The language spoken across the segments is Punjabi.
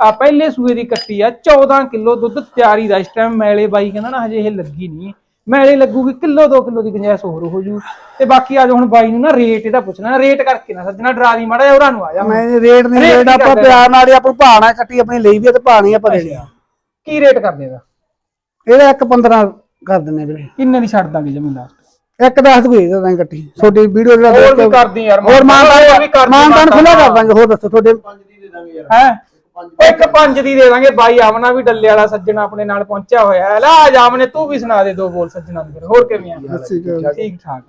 ਆ ਪਹਿਲੇ ਸੂਏ ਦੀ ਕੱਟੀ ਆ 14 ਕਿਲੋ ਦੁੱਧ ਤਿਆਰੀ ਦਾ ਇਸ ਟਾਈਮ ਮੈਲੇ ਬਾਈ ਕਹਿੰਦਾ ਨਾ ਹਜੇ ਇਹ ਲੱਗੀ ਨਹੀਂ। ਮੈਲੇ ਲੱਗੂਗੀ ਕਿਲੋ 2 ਕਿਲੋ ਦੀ ਗੁੰਜਾਇਸ਼ ਹੋਰ ਹੋ ਜੂ। ਤੇ ਬਾਕੀ ਆ ਜਾ ਹੁਣ ਬਾਈ ਨੂੰ ਨਾ ਰੇਟ ਇਹਦਾ ਪੁੱਛਣਾ ਰੇਟ ਕਰਕੇ ਨਾ ਸੱਜਣਾ ਡਰਾ ਦੀ ਮਾੜਾ ਉਹਨਾਂ ਨੂੰ ਆ ਜਾ। ਮੈਂ ਰੇਟ ਨਹੀਂ ਰੇਟ ਆਪਾਂ ਪਿਆਰ ਨਾਲ ਹੀ ਆਪਾਂ ਭਾਣਾ ਕੱਟੀ ਆਪਣੀ ਲਈ ਵੀ ਤੇ ਭਾਣੀ ਆਪਾਂ ਦੇਣੀ ਆ ਕੀ ਰੇਟ ਕਰਦੇ ਦਾ ਇਹਦਾ ਇੱਕ 15 ਕਰ ਦਿੰਨੇ ਵੀਰੇ। ਕਿੰਨੇ ਦੀ ਛੱਡ ਦਾਂਗੇ ਜਮੀਨ ਲਾਸਟ ਇੱਕ 10 ਕੋਈ ਦੇ ਦਾਂਗੇ ਕੱਟੀ। ਛੋਟੀ ਵੀਡੀਓ ਜਿਹੜਾ ਹੋਰ ਦੇਖ ਵੀ ਕਰਦੀ ਯਾਰ ਹੋਰ ਮਾਨਦਾਨ ਖੁੱਲਾ ਕਰ ਦਾਂਗੇ ਹੋਰ ਦੱਸੋ ਤੁਹਾਡੇ ਹੈ? ਇੱਕ ਪੰਜ ਦੀ ਦੇ ਦਾਂਗੇ। ਬਾਈ ਆਮਨਾ ਵੀ ਡੱਲੇ ਵਾਲਾ ਸੱਜਣਾ ਆਪਣੇ ਨਾਲ ਪਹੁੰਚਿਆ ਹੋਇਆ ਹੈ। ਲੈ ਆ ਜਾਮਨੇ ਤੂੰ ਵੀ ਸੁਣਾ ਦੇ ਦੋ ਬੋਲ ਸੱਜਣਾ ਦੇ ਫਿਰ। ਹੋਰ ਕਿਵੇਂ ਆ? ਠੀਕ ਠਾਕ।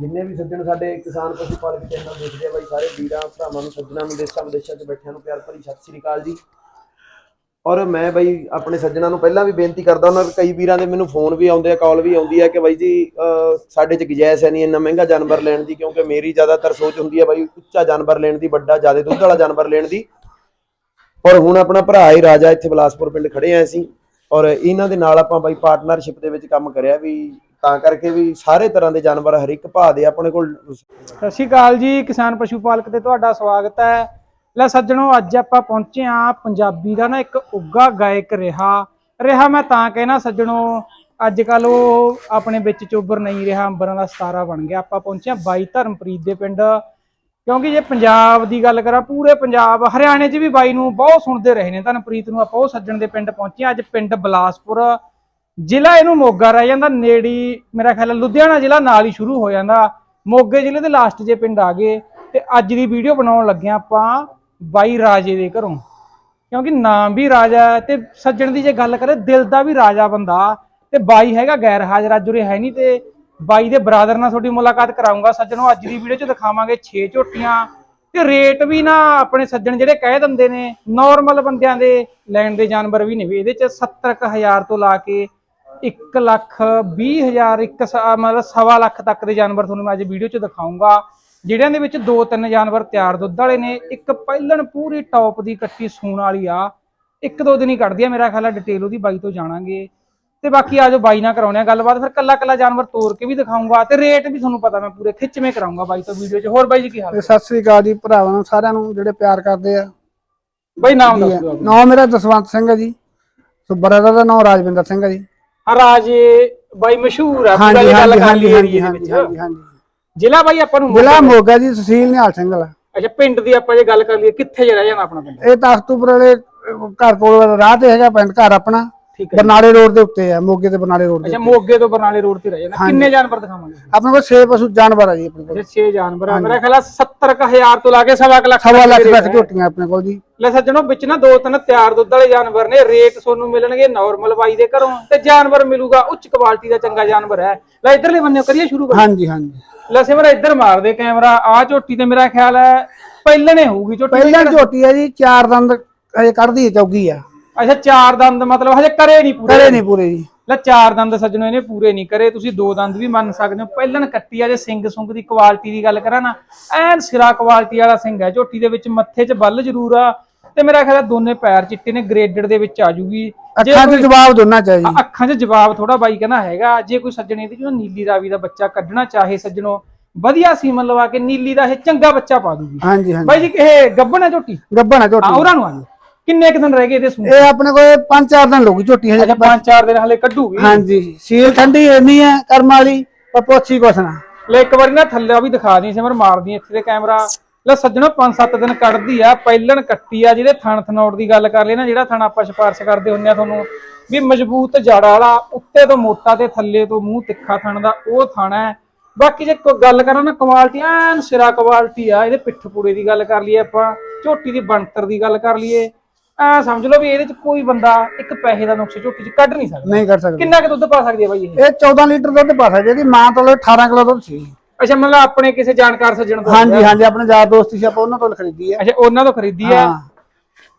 ਜਿੰਨੇ ਵੀ ਸੱਜਣ ਸਾਡੇ ਕਿਸਾਨ ਪਸ਼ੂ ਪਾਲਕ ਚੈਨਲ ਦੇਖਦੇ ਆ ਬਾਈ ਸਾਰੇ ਵੀਰਾਂ ਭਰਾਵਾਂ ਨੂੰ ਸੱਜਣਾਂ ਨੂੰ ਦੇਸ਼ਾਂ ਵਿਦੇਸ਼ਾਂ 'ਚ ਬੈਠਿਆਂ ਨੂੰ ਪਿਆਰ ਭਰੀ ਸਤਿ ਸ੍ਰੀ ਅਕਾਲ ਜੀ। ਔਰ ਮੈਂ ਬਾਈ ਆਪਣੇ ਸੱਜਣਾਂ ਨੂੰ ਪਹਿਲਾਂ ਵੀ ਬੇਨਤੀ ਕਰਦਾ ਉਹਨਾਂ ਕਈ ਵੀਰਾਂ ਦੇ ਮੈਨੂੰ ਫੋਨ ਵੀ ਆਉਂਦੇ ਆ ਕਾਲ ਵੀ ਆਉਂਦੀ ਹੈ ਕਿ ਬਾਈ ਜੀ ਸਾਡੇ 'ਚ ਗੁੰਜਾਇਸ਼ ਹੈ ਨਹੀਂ ਇੰਨਾ ਮਹਿੰਗਾ ਜਾਨਵਰ ਲੈਣ ਦੀ ਕਿਉਂਕਿ ਮੇਰੀ ਜ਼ਿਆਦਾਤਰ ਸੋਚ ਹੁੰਦੀ ਹੈ ਬਾਈ ਉੱਚਾ ਜਾਨਵਰ ਲੈਣ ਦੀ ਵੱਡਾ ਜ਼ਿਆਦਾ ਦੁੱਧ ਵਾਲਾ ਜਾਨਵਰ ਲੈਣ ਦੀ। ਔਰ ਹੁਣ ਆਪਣਾ ਭਰਾ ਹੀ ਰਾਜਾ ਇੱਥੇ ਬਲਾਸਪੁਰ ਪਿੰਡ ਖੜੇ ਆ ਅਸੀਂ ਔਰ ਇਹਨਾਂ ਦੇ ਨਾਲ ਆਪਾਂ ਬਾਈ ਪਾਰਟਨਰਸ਼ਿਪ ਦੇ ਵਿੱਚ ਕੰਮ ਕਰਿਆ ਵੀ, ਤਾਂ ਕਰਕੇ ਵੀ ਸਾਰੇ ਤਰ੍ਹਾਂ ਦੇ ਜਾਨਵਰ ਹਰ ਇੱਕ ਭਾਅ ਦੇ ਆਪਣੇ ਕੋਲ ਸਤਿ ਸ਼੍ਰੀ ਅਕਾਲ ਜੀ, ਕਿਸਾਨ ਪਸ਼ੂ ਪਾਲਕ ਤੇ ਤੁਹਾਡਾ ਸਵਾਗਤ ਹੈ। ਲੈ ਸੱਜਣੋ, ਅੱਜ ਆਪਾਂ ਪਹੁੰਚੇ ਆ ਪੰਜਾਬੀ ਦਾ ਨਾ ਇੱਕ ਉੱਗਾ ਗਾਇਕ ਰਿਹਾ। ਰਿਹਾ ਮੈਂ ਤਾਂ ਕਹਿਣਾ ਸੱਜਣੋ ਅੱਜ ਕੱਲ ਉਹ ਆਪਣੇ ਵਿੱਚ ਚੋਬਰ ਨਹੀਂ ਰਿਹਾ, ਅੰਬਰਾਂ ਦਾ ਸਤਾਰਾ ਬਣ ਗਿਆ। ਆਪਾਂ ਪਹੁੰਚੇ ਆ ਬਾਈ ਧਰਮਪ੍ਰੀਤ ਦੇ ਪਿੰਡ। ਕਿਉਂਕਿ ਜੇ ਪੰਜਾਬ ਦੀ ਗੱਲ ਕਰਾਂ, ਪੂਰੇ ਪੰਜਾਬ, ਹਰਿਆਣੇ 'ਚ ਵੀ ਬਾਈ ਨੂੰ ਬਹੁਤ ਸੁਣਦੇ ਰਹੇ ਨੇ ਧਰਮਪ੍ਰੀਤ ਨੂੰ, ਆਪਾਂ ਉਹ ਸੱਜਣ ਦੇ ਪਿੰਡ ਪਹੁੰਚੇ ਅੱਜ ਪਿੰਡ ਬਲਾਸਪੁਰ। ਜ਼ਿਲ੍ਹਾ ਇਹਨੂੰ ਮੋਗਾ ਰਹਿ ਜਾਂਦਾ, ਨੇੜੀ ਮੇਰਾ ਖਿਆਲ ਲੁਧਿਆਣਾ ਜ਼ਿਲ੍ਹਾ ਨਾਲ ਹੀ ਸ਼ੁਰੂ ਹੋ ਜਾਂਦਾ। ਮੋਗੇ ਜ਼ਿਲ੍ਹੇ ਦੇ ਲਾਸਟ ਜੇ ਪਿੰਡ ਆ ਗਏ ਤੇ ਅੱਜ ਦੀ ਵੀਡੀਓ ਬਣਾਉਣ ਲੱਗੇ ਹਾਂ ਆਪਾਂ ਬਾਈ ਰਾਜੇ ਦੇ ਘਰੋਂ। ਕਿਉਂਕਿ ਨਾਮ ਵੀ ਰਾਜਾ ਤੇ ਸੱਜਣ ਦੀ ਜੇ ਗੱਲ ਕਰੇ, ਦਿਲ ਦਾ ਵੀ ਰਾਜਾ ਬੰਦਾ। ਤੇ ਬਾਈ ਹੈਗਾ ਗੈਰ ਹਾਜ਼ਰ, ਅੱਜ ਉਰੇ ਹੈ ਨਹੀਂ ਤੇ ਬਾਈ ਦੇ ਬਰਾਦਰ ਨਾਲ ਤੁਹਾਡੀ ਮੁਲਾਕਾਤ ਕਰਾਉਂਗਾ ਸੱਜਣੋ, ਅੱਜ ਦੀ ਵੀਡੀਓ 'ਚ ਦਿਖਾਵਾਂਗੇ 6 ਝੋਟੀਆਂ। ਤੇ ਰੇਟ ਵੀ ਨਾ ਆਪਣੇ ਸੱਜਣ ਜਿਹੜੇ ਕਹਿ ਦਿੰਦੇ ਨੇ ਨਾਰਮਲ ਬੰਦਿਆਂ ਦੇ ਲੈਣ ਦੇ ਜਾਨਵਰ ਵੀ ਨਹੀਂ ਵੀ। ਇਹਦੇ 'ਚ 70000 ਤੋਂ ਲਾ ਕੇ 1 ਲੱਖ 20 ਹਜ਼ਾਰ, ਇੱਕ ਮਤਲਬ ਸਵਾ ਲੱਖ ਤੱਕ ਦੇ ਜਾਨਵਰ ਤੁਹਾਨੂੰ ਮੈਂ ਅੱਜ ਵੀਡੀਓ 'ਚ ਦਿਖਾਉਂਗਾ ਜਿਹੜਿਆਂ ਦੇ ਵਿੱਚ ਦੋ ਤਿੰਨ ਜਾਨਵਰ ਤਿਆਰ ਦੁੱਧ ਵਾਲੇ ਨੇ, ਇੱਕ ਪਹਿਲਣ ਪੂਰੀ ਟੌਪ ਦੀ ਕੱਟੀ ਸੂਣ ਵਾਲੀ ਆ। ਇੱਕ ਦੋ ਦਿਨ ਹੀ ਕੱਢਦੀ ਆ, ਮੇਰਾ ਖਿਆਲ ਆ ਡਿਟੇਲ ਉਹਦੀ ਬਾਈ ਤੋਂ ਜਾਣਾਂਗੇ। ਤੇ ਬਾਕੀ ਆਜੋ ਬਾਈ ਨਾਲ ਕਰਾਉਣੇ ਆ ਗੱਲਬਾਤ ਫਿਰ ਕੱਲਾ ਕੱਲਾ ਜਾਨਵਰ ਤੋੜ ਕੇ ਵੀ ਦਿਖਾਉਂਗਾ ਤੇ ਰੇਟ ਵੀ ਤੁਹਾਨੂੰ ਪਤਾ ਮੈਂ ਪੂਰੇ ਖਿੱਚਵੇਂ ਕਰਾਉਂਗਾ ਬਾਈ ਤੋਂ ਵੀਡੀਓ 'ਚ। ਹੋਰ ਬਾਈ ਜੀ ਕੀ ਹਾਲ ਤੇ ਸਤਿ ਸ੍ਰੀ ਅਕਾਲ ਜੀ ਭਰਾਵਾਂ ਨੂੰ ਸਾਰਿਆਂ ਨੂੰ ਜਿਹੜੇ ਪਿਆਰ ਕਰਦੇ ਆ। ਬਾਈ ਨਾਮ ਦੱਸ ਦਿਓ ਆਪਣਾ। ਨਾਮ ਮੇਰਾ ਜਸਵੰਤ ਸਿੰਘ ਹੈ ਜੀ। ਸੋ ਬਰਦਰ ਦਾ ਨਾਮ ਰਾਜਵਿੰਦਰ ਸਿੰਘ ਹੈ ਜੀ। ਹਾਂ ਰਾਜੇ ਬਾਈ ਮਸ਼ਹੂਰ ਆ ਪੂਰਾ ਜੇ ਗੱਲ ਕਰ ਲਈ ਹਾਂਜੀ ਏਰੀਏ ਦੇ ਹਾਂਜੀ ਵਿੱਚ। ਹਾਂਜੀ ਹਾਂਜੀ। ਜ਼ਿਲ੍ਹਾ ਬਾਈ ਆਪਾਂ ਨੂੰ ਜ਼ਿਲ੍ਹਾ ਮੋਗਾ ਜੀ ਤਹਿਸੀਲ ਨਿਹਾਲ ਸਿੰਘ ਵਾਲਾ। ਅੱਛਾ ਪਿੰਡ ਦੀ ਆਪਾਂ ਜੇ ਗੱਲ ਕਰ ਲਈਏ ਕਿੱਥੇ ਜਿਹੜਾ ਜਾਣਾ ਆਪਣਾ ਪਿੰਡ? ਇਹ ਤਖਤੂਪੁਰ ਵਾਲੇ ਅਹ, ਘਰ ਕੋਲ ਰਾਹ ਤੇ ਹੈਗਾ ਪਿੰਡ ਘਰ ਆਪਣਾ। ਠੀਕ ਹੈ ਬਰਨਾਲੇ ਰੋਡ ਦੇ ਉੱਤੇ ਆ ਮੋਗੇ ਤੇ ਬਰਨਾਲੇ ਰੋਡ ਦੇ ਅੱਛਾ ਮੋਗੇ ਤੋਂ ਬਰਨਾਲੇ ਰੋਡ ਤੇ ਰਹਿ ਜਾਣਾ ਕਿੰਨੇ ਜਾਨਵਰ ਦਿਖਾਵਾਂਗੇ? ਆਪਣੇ ਕੋਲ 6 ਪਸ਼ੂ ਜਾਨਵਰ ਆ ਜੀ ਆਪਣੇ ਕੋਲ। ਜੇ 6 ਜਾਨਵਰ ਆ। ਮੇਰਾ ਖਿਆਲ ਆ 70000 ਤੋਂ ਲਾ ਕੇ ਸਵਾ ਕੁ ਲੱਖ ਸਵਾ ਤੱਕ ਲੱਖ ਦੇ ਤੱਕ। ਝੋਟੀਆਂ ਆਪਣੇ ਕੋਲ ਜੀ। ਲੈ ਸੱਜਣੋ ਵਿੱਚ ਨਾ ਦੋ ਤਿੰਨ ਤਿਆਰ ਦੁੱਧ ਵਾਲੇ ਜਾਨਵਰ ਨੇ। ਰੇਟ ਤੁਹਾਨੂੰ ਮਿਲਣਗੇ ਨਾਰਮਲ ਬਾਈ ਦੇ ਘਰੋਂ। ਤੇ ਜਾਨਵਰ ਮਿਲੂਗਾ ਉੱਚ ਕੁਆਲਿਟੀ ਦਾ ਚੰਗਾ ਜਾਨਵਰ ਹੈ। ਲੈ ਇਧਰਲੇ ਬੰਨੇ ਕਰੀਏ ਸ਼ੁਰੂ ਹਾਂਜੀ ਹਾਂਜੀ। ਲੈ ਸਿਮਰ ਇੱਧਰ ਮਾਰ ਦੇ ਕੈਮਰਾ। ਆ ਝੋਟੀ ਤੇ ਮੇਰਾ ਖਿਆਲ ਹੈ ਪਹਿਲਣੇ ਹੋਊਗੀ ਝੋਟੀ। ਪਹਿਲਾਂ ਝੋਟੀ ਹੈ ਜੀ ਚਾਰ ਦੰਦ ਕੱਢਦੀ ਹੈ ਚੌਗੀ ਆ। ਅੱਛਾ ਚਾਰ ਦੰਦ ਮਤਲਬ ਹਜੇ ਕਰੇ ਨਹੀਂ ਪੂਰੇ। ਕਰੇ ਨਹੀਂ ਪੂਰੇ ਜੀ। ਲੈ ਚਾਰ ਦੰਦ ਸੱਜਣੋ ਇਹਨੇ ਪੂਰੇ ਨਹੀਂ ਕਰੇ। ਤੁਸੀਂ ਦੋ ਦੰਦ ਵੀ ਮੰਨ ਸਕਦੇ ਹੋ। ਪਹਿਲਣ ਕੱਟੀ ਆ ਜੇ ਸਿੰਘ ਸੁੰਗ ਦੀ ਕੁਆਲਿਟੀ ਦੀ ਗੱਲ ਕਰਾਂ ਨਾ ਐਨ ਸਿਰਾ ਕੁਆਲਿਟੀ ਵਾਲਾ ਸਿੰਘ ਹੈ। ਝੋਟੀ ਦੇ ਵਿੱਚ ਮੱਥੇ 'ਚ ਬੱਲ ਜ਼ਰੂਰ ਆ। ਤੇ ਮੇਰਾ ਖਿਆਲ ਦੋਨੇ ਪੈਰ ਚਿੱਟੇ ਨੇ ਗ੍ਰੇਡਡ ਦੇ ਵਿੱਚ ਆ ਜੂਗੀ। ਅੱਖਾਂ 'ਚ ਜਵਾਬ ਦੋਨਾ ਚਾਹੀਦੀ ਆ- ਅੱਖਾਂ 'ਚ ਜਵਾਬ ਥੋੜਾ ਬਾਈ ਕਹਿੰਦਾ ਹੈਗਾ। ਜੇ ਕੋਈ ਸੱਜਣ ਇਹਦੀ ਜਿਹਨੂੰ ਨੀਲੀ ਰਾਵੀ ਦਾ ਬੱਚਾ ਕੱਢਣਾ ਚਾਹੇ ਸੱਜਣੋ ਵਧੀਆ ਸੀਮਨ ਲਵਾ ਕੇ ਨੀਲੀ ਦਾ ਇਹ ਚੰਗਾ ਬੱਚਾ ਪਾ ਦੂਗੀ। ਹਾਂਜੀ ਹਾਂਜੀ। ਬਾਈ ਜੀ ਇਹ ਗੱਬਣ ਝੋਟੀ? ਹਾਂ ਝੋਟੀ। ਉਹਨਾਂ ਨੂੰ ਆ ਕਿੰਨੇ ਕੁ ਦਿਨ ਰਹਿ ਗਏ ਇਹਦੇ ਸੂਣ ਇਹ ਆਪਣੇ ਕੋਲ ਪੰਜ ਚਾਰ ਦਿਨ ਲੋਗੀ ਝੋਟੀ ਹਜੇ ਅੱਛਾ ਪੰਜ ਚਾਰ ਦਿਨ ਹਲੇ ਕੱਢੂਗੀ? ਹਾਂਜੀ ਸੀਲ ਠੰਡੀ ਇੰਨੀ ਹੈ ਕਰਮ ਵਾਲੀ ਪਰ ਪੋਛੀ ਕੁਛ ਨਾ। ਲੈ ਇੱਕ ਵਾਰੀ ਨਾ ਥੱਲੇ ਵੀ ਦਿਖਾ ਦੀ ਸਿਮਰ ਮਾਰਦੀ ਇੱਥੇ ਦੇ ਕੈਮਰਾ। ਲੈ ਸੱਜਣੋ 5-7 ਦਿਨ ਕੱਢਦੀ ਆ ਪਹਿਲਣ ਕੱਟੀ ਆ ਜਿਹਦੇ ਥਣ ਥਨੌੜ ਦੀ ਗੱਲ ਕਰ ਲਈ ਨਾ ਜਿਹੜਾ ਥਣ ਆਪਾਂ ਸਿਫਾਰਿਸ਼ ਕਰਦੇ ਹੁੰਨੇ ਆ ਤੁਹਾਨੂੰ ਵੀ ਮਜ਼ਬੂਤ ਜੜ ਵਾਲਾ ਉੱਤੇ ਤੋਂ ਮੋਟਾ ਤੇ ਥੱਲੇ ਤੋਂ ਮੂੰਹ ਤਿੱਖਾ ਥਣ ਦਾ ਉਹ ਥਣ ਹੈ। ਬਾਕੀ ਜੇ ਕੋਈ ਗੱਲ ਕਰਾਂ ਨਾ ਕੁਆਲਿਟੀ ਐਨ ਸਿਰਾ ਕੁਆਲਿਟੀ ਆ ਇਹਦੇ ਪਿੱਠ ਪੂੜੇ ਦੀ ਗੱਲ ਕਰ ਲਈਏ ਆਪਾਂ ਝੋਟੀ ਦੀ ਬਣਤਰ ਦੀ ਗੱਲ ਕਰ ਲਈਏ। ਐ ਸਮਝ ਲਓ ਵੀ ਇਹਦੇ ਚ ਕੋਈ ਬੰਦਾ ਇੱਕ ਪੈਸੇ ਦਾ ਨੁਕਸ ਝੋਟੀ ਚ ਕੱਢ ਨਹੀਂ ਸਕਦਾ। ਨਹੀਂ ਕਰ ਸਕਦੇ। ਕਿੰਨਾ ਕੁ ਦੁੱਧ ਪਾ ਸਕਦੀ ਹੈ ਬਾਈ ਇਹ? ਇਹ 14 ਲੀਟਰ ਦੁੱਧ ਪਾ ਸਕਦੀ ਇਹਦੀ ਮਾਂ ਤੋਂ 18 ਕਿਲੋ ਦੁੱਧ ਸੀ। ਅੱਛਾ ਮਤਲਬ ਆਪਣੇ ਕਿਸੇ ਜਾਣਕਾਰ ਸੱਜਣ ਤੋਂ। ਹਾਂਜੀ ਹਾਂਜੀ ਆਪਣੇ ਯਾਰ ਦੋਸਤ ਸੀ ਆਪਾਂ ਉਹਨਾਂ ਤੋਂ ਖਰੀਦੀ ਹੈ। ਅੱਛਾ ਉਹਨਾਂ ਤੋਂ ਖਰੀਦੀ ਆ ਹਾਂ।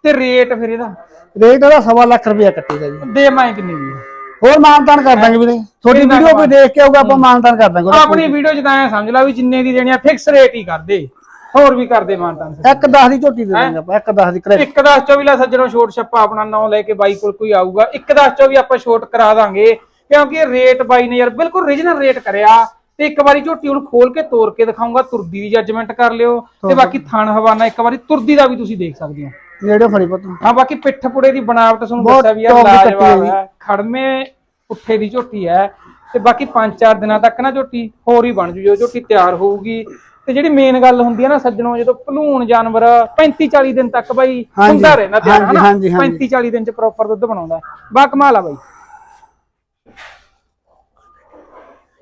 ਤੇ ਰੇਟ ਫਿਰ ਇਹਦਾ? ਰੇਟ ਇਹਦਾ ਸਵਾ ਲੱਖ ਰੁਪਇਆ ਕੱਟੇਗਾ ਜੀ। ਦੇ ਮੈਂ ਕਿੰਨੀ ਦੀ ਆ? ਹੋਰ ਮਾਨਤਾਨ ਕਰ ਦਾਂਗੇ ਵੀਰੇ। ਤੁਹਾਡੀ ਵੀਡੀਓ ਕੋਈ ਦੇਖ ਕੇ ਆਊਗਾ ਆਪਾਂ ਮਾਨਤਾਨ ਕਰ ਦਾਂਗੇ। ਆਪਣੀ ਵੀਡੀਓ ਚ ਤਾਂ ਐ ਸਮਝ ਲਾ ਵੀ ਜਿੰਨੇ ਦੀ ਦੇਣੀ ਆ ਫਿਕਸ ਰੇਟ ਹੀ ਕਰਦੇ ਹੋਰ ਵੀ ਕਰਦੇ ਮਾਨਤਾਨ ਇੱਕ 10 ਦੀ ਝੋਟੀ ਦੇ ਦਾਂਗੇ ਆਪਾਂ ਇੱਕ 10 ਦੀ ਕਰੇ। ਇੱਕ ਦਸ ਚੋਂ ਵੀ ਲੈ ਸੱਜਣੋ ਛੋਟ ਛੱਪਾ ਆਪਣਾ ਨਾਂ ਲੈ ਕੇ ਬਾਈ ਕੋਲ ਕੋਈ ਆਊਗਾ। ਇੱਕ ਦਸ ਚੋਂ ਵੀ ਆਪਾਂ ਛੋਟ ਕਰਾ ਦਾਂਗੇ ਕਿਉਂਕਿ ਰੇਟ ਬਾਈ ਨੇ ਯਾਰ ਬਿਲਕੁਲ ਰੀਜਨਲ ਰੇਟ ਕਰਿਆ। ਤੇ ਇੱਕ ਵਾਰੀ ਝੋਟੀ ਹੁਣ ਖੋਲ ਕੇ ਤੋੜ ਕੇ ਦਿਖਾਊਂਗਾ ਤੁਰਦੀ ਦੀ ਜੱਜਮੈਂਟ ਕਰ ਲਿਓ। ਤੇ ਬਾਕੀ ਥਣ ਹਵਾਨਾ ਇੱਕ ਵਾਰੀ ਤੁਰਦੀ ਦਾ ਵੀ ਤੁਸੀਂ ਦੇਖ ਸਕਦੇ ਹੋ। ਨੇੜੇ ਫੜੀ ਪੁੱਤ। ਹਾਂ ਬਾਕੀ ਪਿੱਠ ਪੁੜੇ ਦੀ ਬਣਾਵਟ ਤੁਹਾਨੂੰ ਦੱਸਿਆ ਵੀ ਯਾਰ ਲਾਜਵਾਬ ਹੈ ਖੜਮੇ ਪੁੱਠੇ ਦੀ ਝੋਟੀ ਹੈ। ਤੇ ਬਾਕੀ 5-4 ਦਿਨਾਂ ਤੱਕ ਨਾ ਝੋਟੀ ਹੋਰ ਹੀ ਬਣ ਜੂ ਜੋ ਝੋਟੀ ਤਿਆਰ ਹੋਊਗੀ। ਤੇ ਜਿਹੜੀ ਮੇਨ ਗੱਲ ਹੁੰਦੀ ਹੈ ਨਾ ਸੱਜਣੋ ਜਦੋਂ ਭਲੂਣ ਜਾਨਵਰ 35-40 ਦਿਨ ਤੱਕ ਬਾਈ ਹੁੰਦਾ ਰਹਿਣਾ ਤਿਆਰ ਹਨਾ? ਹਾਂਜੀ, ਹਾਂਜੀ। 35-40 ਦਿਨ ਚ ਪ੍ਰੋਪਰ ਦੁੱਧ ਬਣਾਉਂਦਾ ਬਾ ਕਮਾਲ ਆ ਬਾਈ।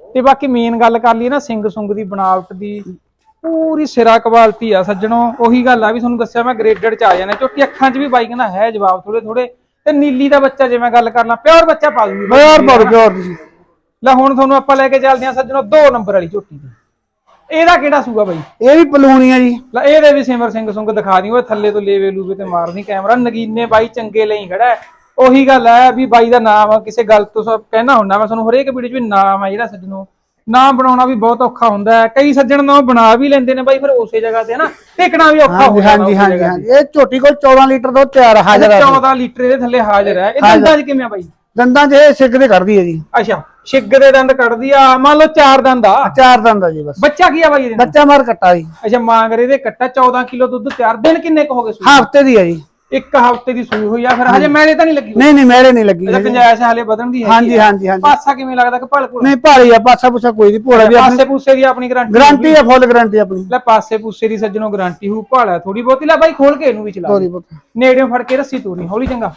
ਤੇ ਬਾਕੀ ਮੇਨ ਗੱਲ ਕਰ ਲਈਏ ਨਾ ਸਿੰਘ ਸੁੰਗ ਦੀ ਬਣਾਵਟ ਦੀ ਪੂਰੀ ਸਿਰਾ ਕੁਆਲਿਟੀ ਆ ਸੱਜਣੋ। ਉਹੀ ਗੱਲ ਆ ਵੀ ਤੁਹਾਨੂੰ ਦੱਸਿਆ ਮੈਂ ਗ੍ਰੇਡਡ ਚ ਆ ਜਾਣਾ ਝੋਟੀ ਅੱਖਾਂ 'ਚ ਵੀ ਬਾਈ ਕਹਿੰਦਾ ਹੈ ਜਵਾਬ ਥੋੜੇ ਥੋੜੇ ਤੇ ਨੀਲੀ ਦਾ ਬੱਚਾ ਜੇ ਮੈਂ ਗੱਲ ਕਰ ਲਾਂ ਪਿਓਰ ਬੱਚਾ ਪਾ ਦੂਗੀ ਪਿਓਰ ਪਰ ਦਾ। ਪਿਓਰ ਜੀ ਲੈ ਹੁਣ ਤੁਹਾਨੂੰ ਆਪਾਂ ਲੈ ਕੇ ਚੱਲਦੇ ਆ ਸੱਜਣੋ 2 ਨੰਬਰ ਵਾਲੀ ਝੋਟੀ ਦੀ। ਇਹਦਾ ਕਿਹੜਾ ਸੂਗਾ ਬਾਈ? ਇਹ ਵੀ ਪਲੂਣੀ ਆ ਜੀ। ਲੈ ਇਹਦੇ ਵੀ ਸਿਮਰ ਸਿੰਘ ਸੁੰਗ ਦਿਖਾ ਦੀ ਓਏ ਥੱਲੇ ਤੋਂ ਲੇਵੇ ਲੂਵੇ ਤੇ ਮਾਰਨੀ ਕੈਮਰਾ। ਨਗੀਨੇ ਬਾਈ ਚੰਗੇ ਲਈ ਖੜਾ ਹੈ। ਉਹੀ ਗੱਲ ਹੈ ਵੀ ਬਾਈ ਦਾ ਨਾਮ ਕਿਸੇ ਗੱਲ ਤੋਂ ਸਭ ਕਹਿਣਾ ਹੁੰਦਾ। ਮੈਂ ਤੁਹਾਨੂੰ ਹਰੇਕ ਵੀਡੀਓ 'ਚ ਵੀ ਨਾਮ ਹੈ ਜਿਹੜਾ ਸੱਜਣੋ ਨਾਮ ਬਣਾਉਣਾ ਵੀ ਬਹੁਤ ਔਖਾ ਹੁੰਦਾ ਹੈ। ਕਈ ਸੱਜਣ ਨਾਮ ਬਣਾ ਵੀ ਲੈਂਦੇ ਨੇ ਬਾਈ ਫਿਰ ਉਸੇ ਜਗ੍ਹਾ ਤੇ ਹਨਾ ਟਿਕਣਾ ਵੀ ਔਖਾ ਹੋ ਹਾਂਜੀ ਜਾਂਦਾ ਹਾਂਜੀ ਹਾਂਜੀ ਇਹ ਝੋਟੀ ਕੋਲ 14 ਲੀਟਰ ਦੁੱਧ ਤਿਆਰ ਆ, ਹਾਜ਼ਰ। ਆ 14 ਲੀਟਰ ਇਹਦੇ ਥੱਲੇ ਹਾਜ਼ਰ ਹੈ। ਇਹ। ਦੰਦਾਂ 'ਚ ਕਿਵੇਂ ਆ ਬਾਈ? ਦੰਦਾਂ 'ਚ ਇਹ ਸਿੱਕ ਦੇ ਕੱਢਦੀ ਹੈ ਜੀ। ਅੱਛਾ ਛਿੱਗ ਦੇ ਦੰਦ ਕੱਢਦੀ ਆ ਮੰਨ ਲਓ ਚਾਰ ਦੰਦ ਆ। ਚਾਰ ਦੰਦ ਆ ਜੀ ਬਸ। ਬੱਚਾ ਕੀ ਆ ਬਾਈ ਇਹਦੇ ਬੱਚਾ ਮਾਰ ਕੱਟਾ ਜੀ। ਅੱਛਾ ਮਾਂਗਰੇ ਦੇ ਕੱਟਾ 14 ਕਿਲੋ ਦੁੱਧ ਤਿਆਰ। ਦਿਨ ਕਿੰਨੇ ਕੁ ਹੋ ਗਏ ਸੂਈ? ਹਫ਼ਤੇ ਦੀ ਆ ਜੀ। ਇੱਕ ਹਫ਼ਤੇ ਦੀ ਸੂਈ ਹੋਈ ਆ ਫਿਰ ਹਜੇ ਮੈਲੇ ਤਾਂ ਨਹੀਂ ਲੱਗੀ। ਨਹੀਂ ਨਹੀਂ ਮੇਰੇ ਨਹੀਂ ਲੱਗੀ ਅੱਛਾ। ਗੁੰਜਾਇਸ਼ ਹਾਲੇ ਵਧਣ ਦੀ ਹੈਗੀ ਹਾਂਜੀ। ਹਾਂਜੀ ਹਾਂਜੀ। ਪਾਸਾ ਕਿਵੇਂ ਲੱਗਦਾ ਕਿ ਭਲ ਭੁਲ ਨਹੀਂ ਭਾਰੀ ਆ ਪਾਸਾ ਪੁਸਾ ਕੋਈ ਨਹੀਂ ਭੋਲਾ ਵੀ ਪਾਸੇ ਪੂਸੇ ਦੀ ਆਪਣੀ ਗਾਰੰਟੀ ਗਾਰੰਟੀ ਆ ਫੁੱਲ ਗਾਰੰਟੀ ਆਪਣੀ। ਲੈ ਪਾਸੇ ਪੂਸੇ ਦੀ ਸੱਜਣੋਂ ਗਾਰੰਟੀ ਹੋ ਭਾਲਾ ਥੋੜੀ ਬਹੁਤੀ। ਲੈ ਬਾਈ ਖੋਲ ਕੇ ਇਹਨੂੰ ਵੀ ਚਲਾ ਨੇੜਿਓਂ ਫੜ ਕੇ ਰੱਸੀ ਤੋਰੀ ਹੌਲੀ ਚੰਗਾ।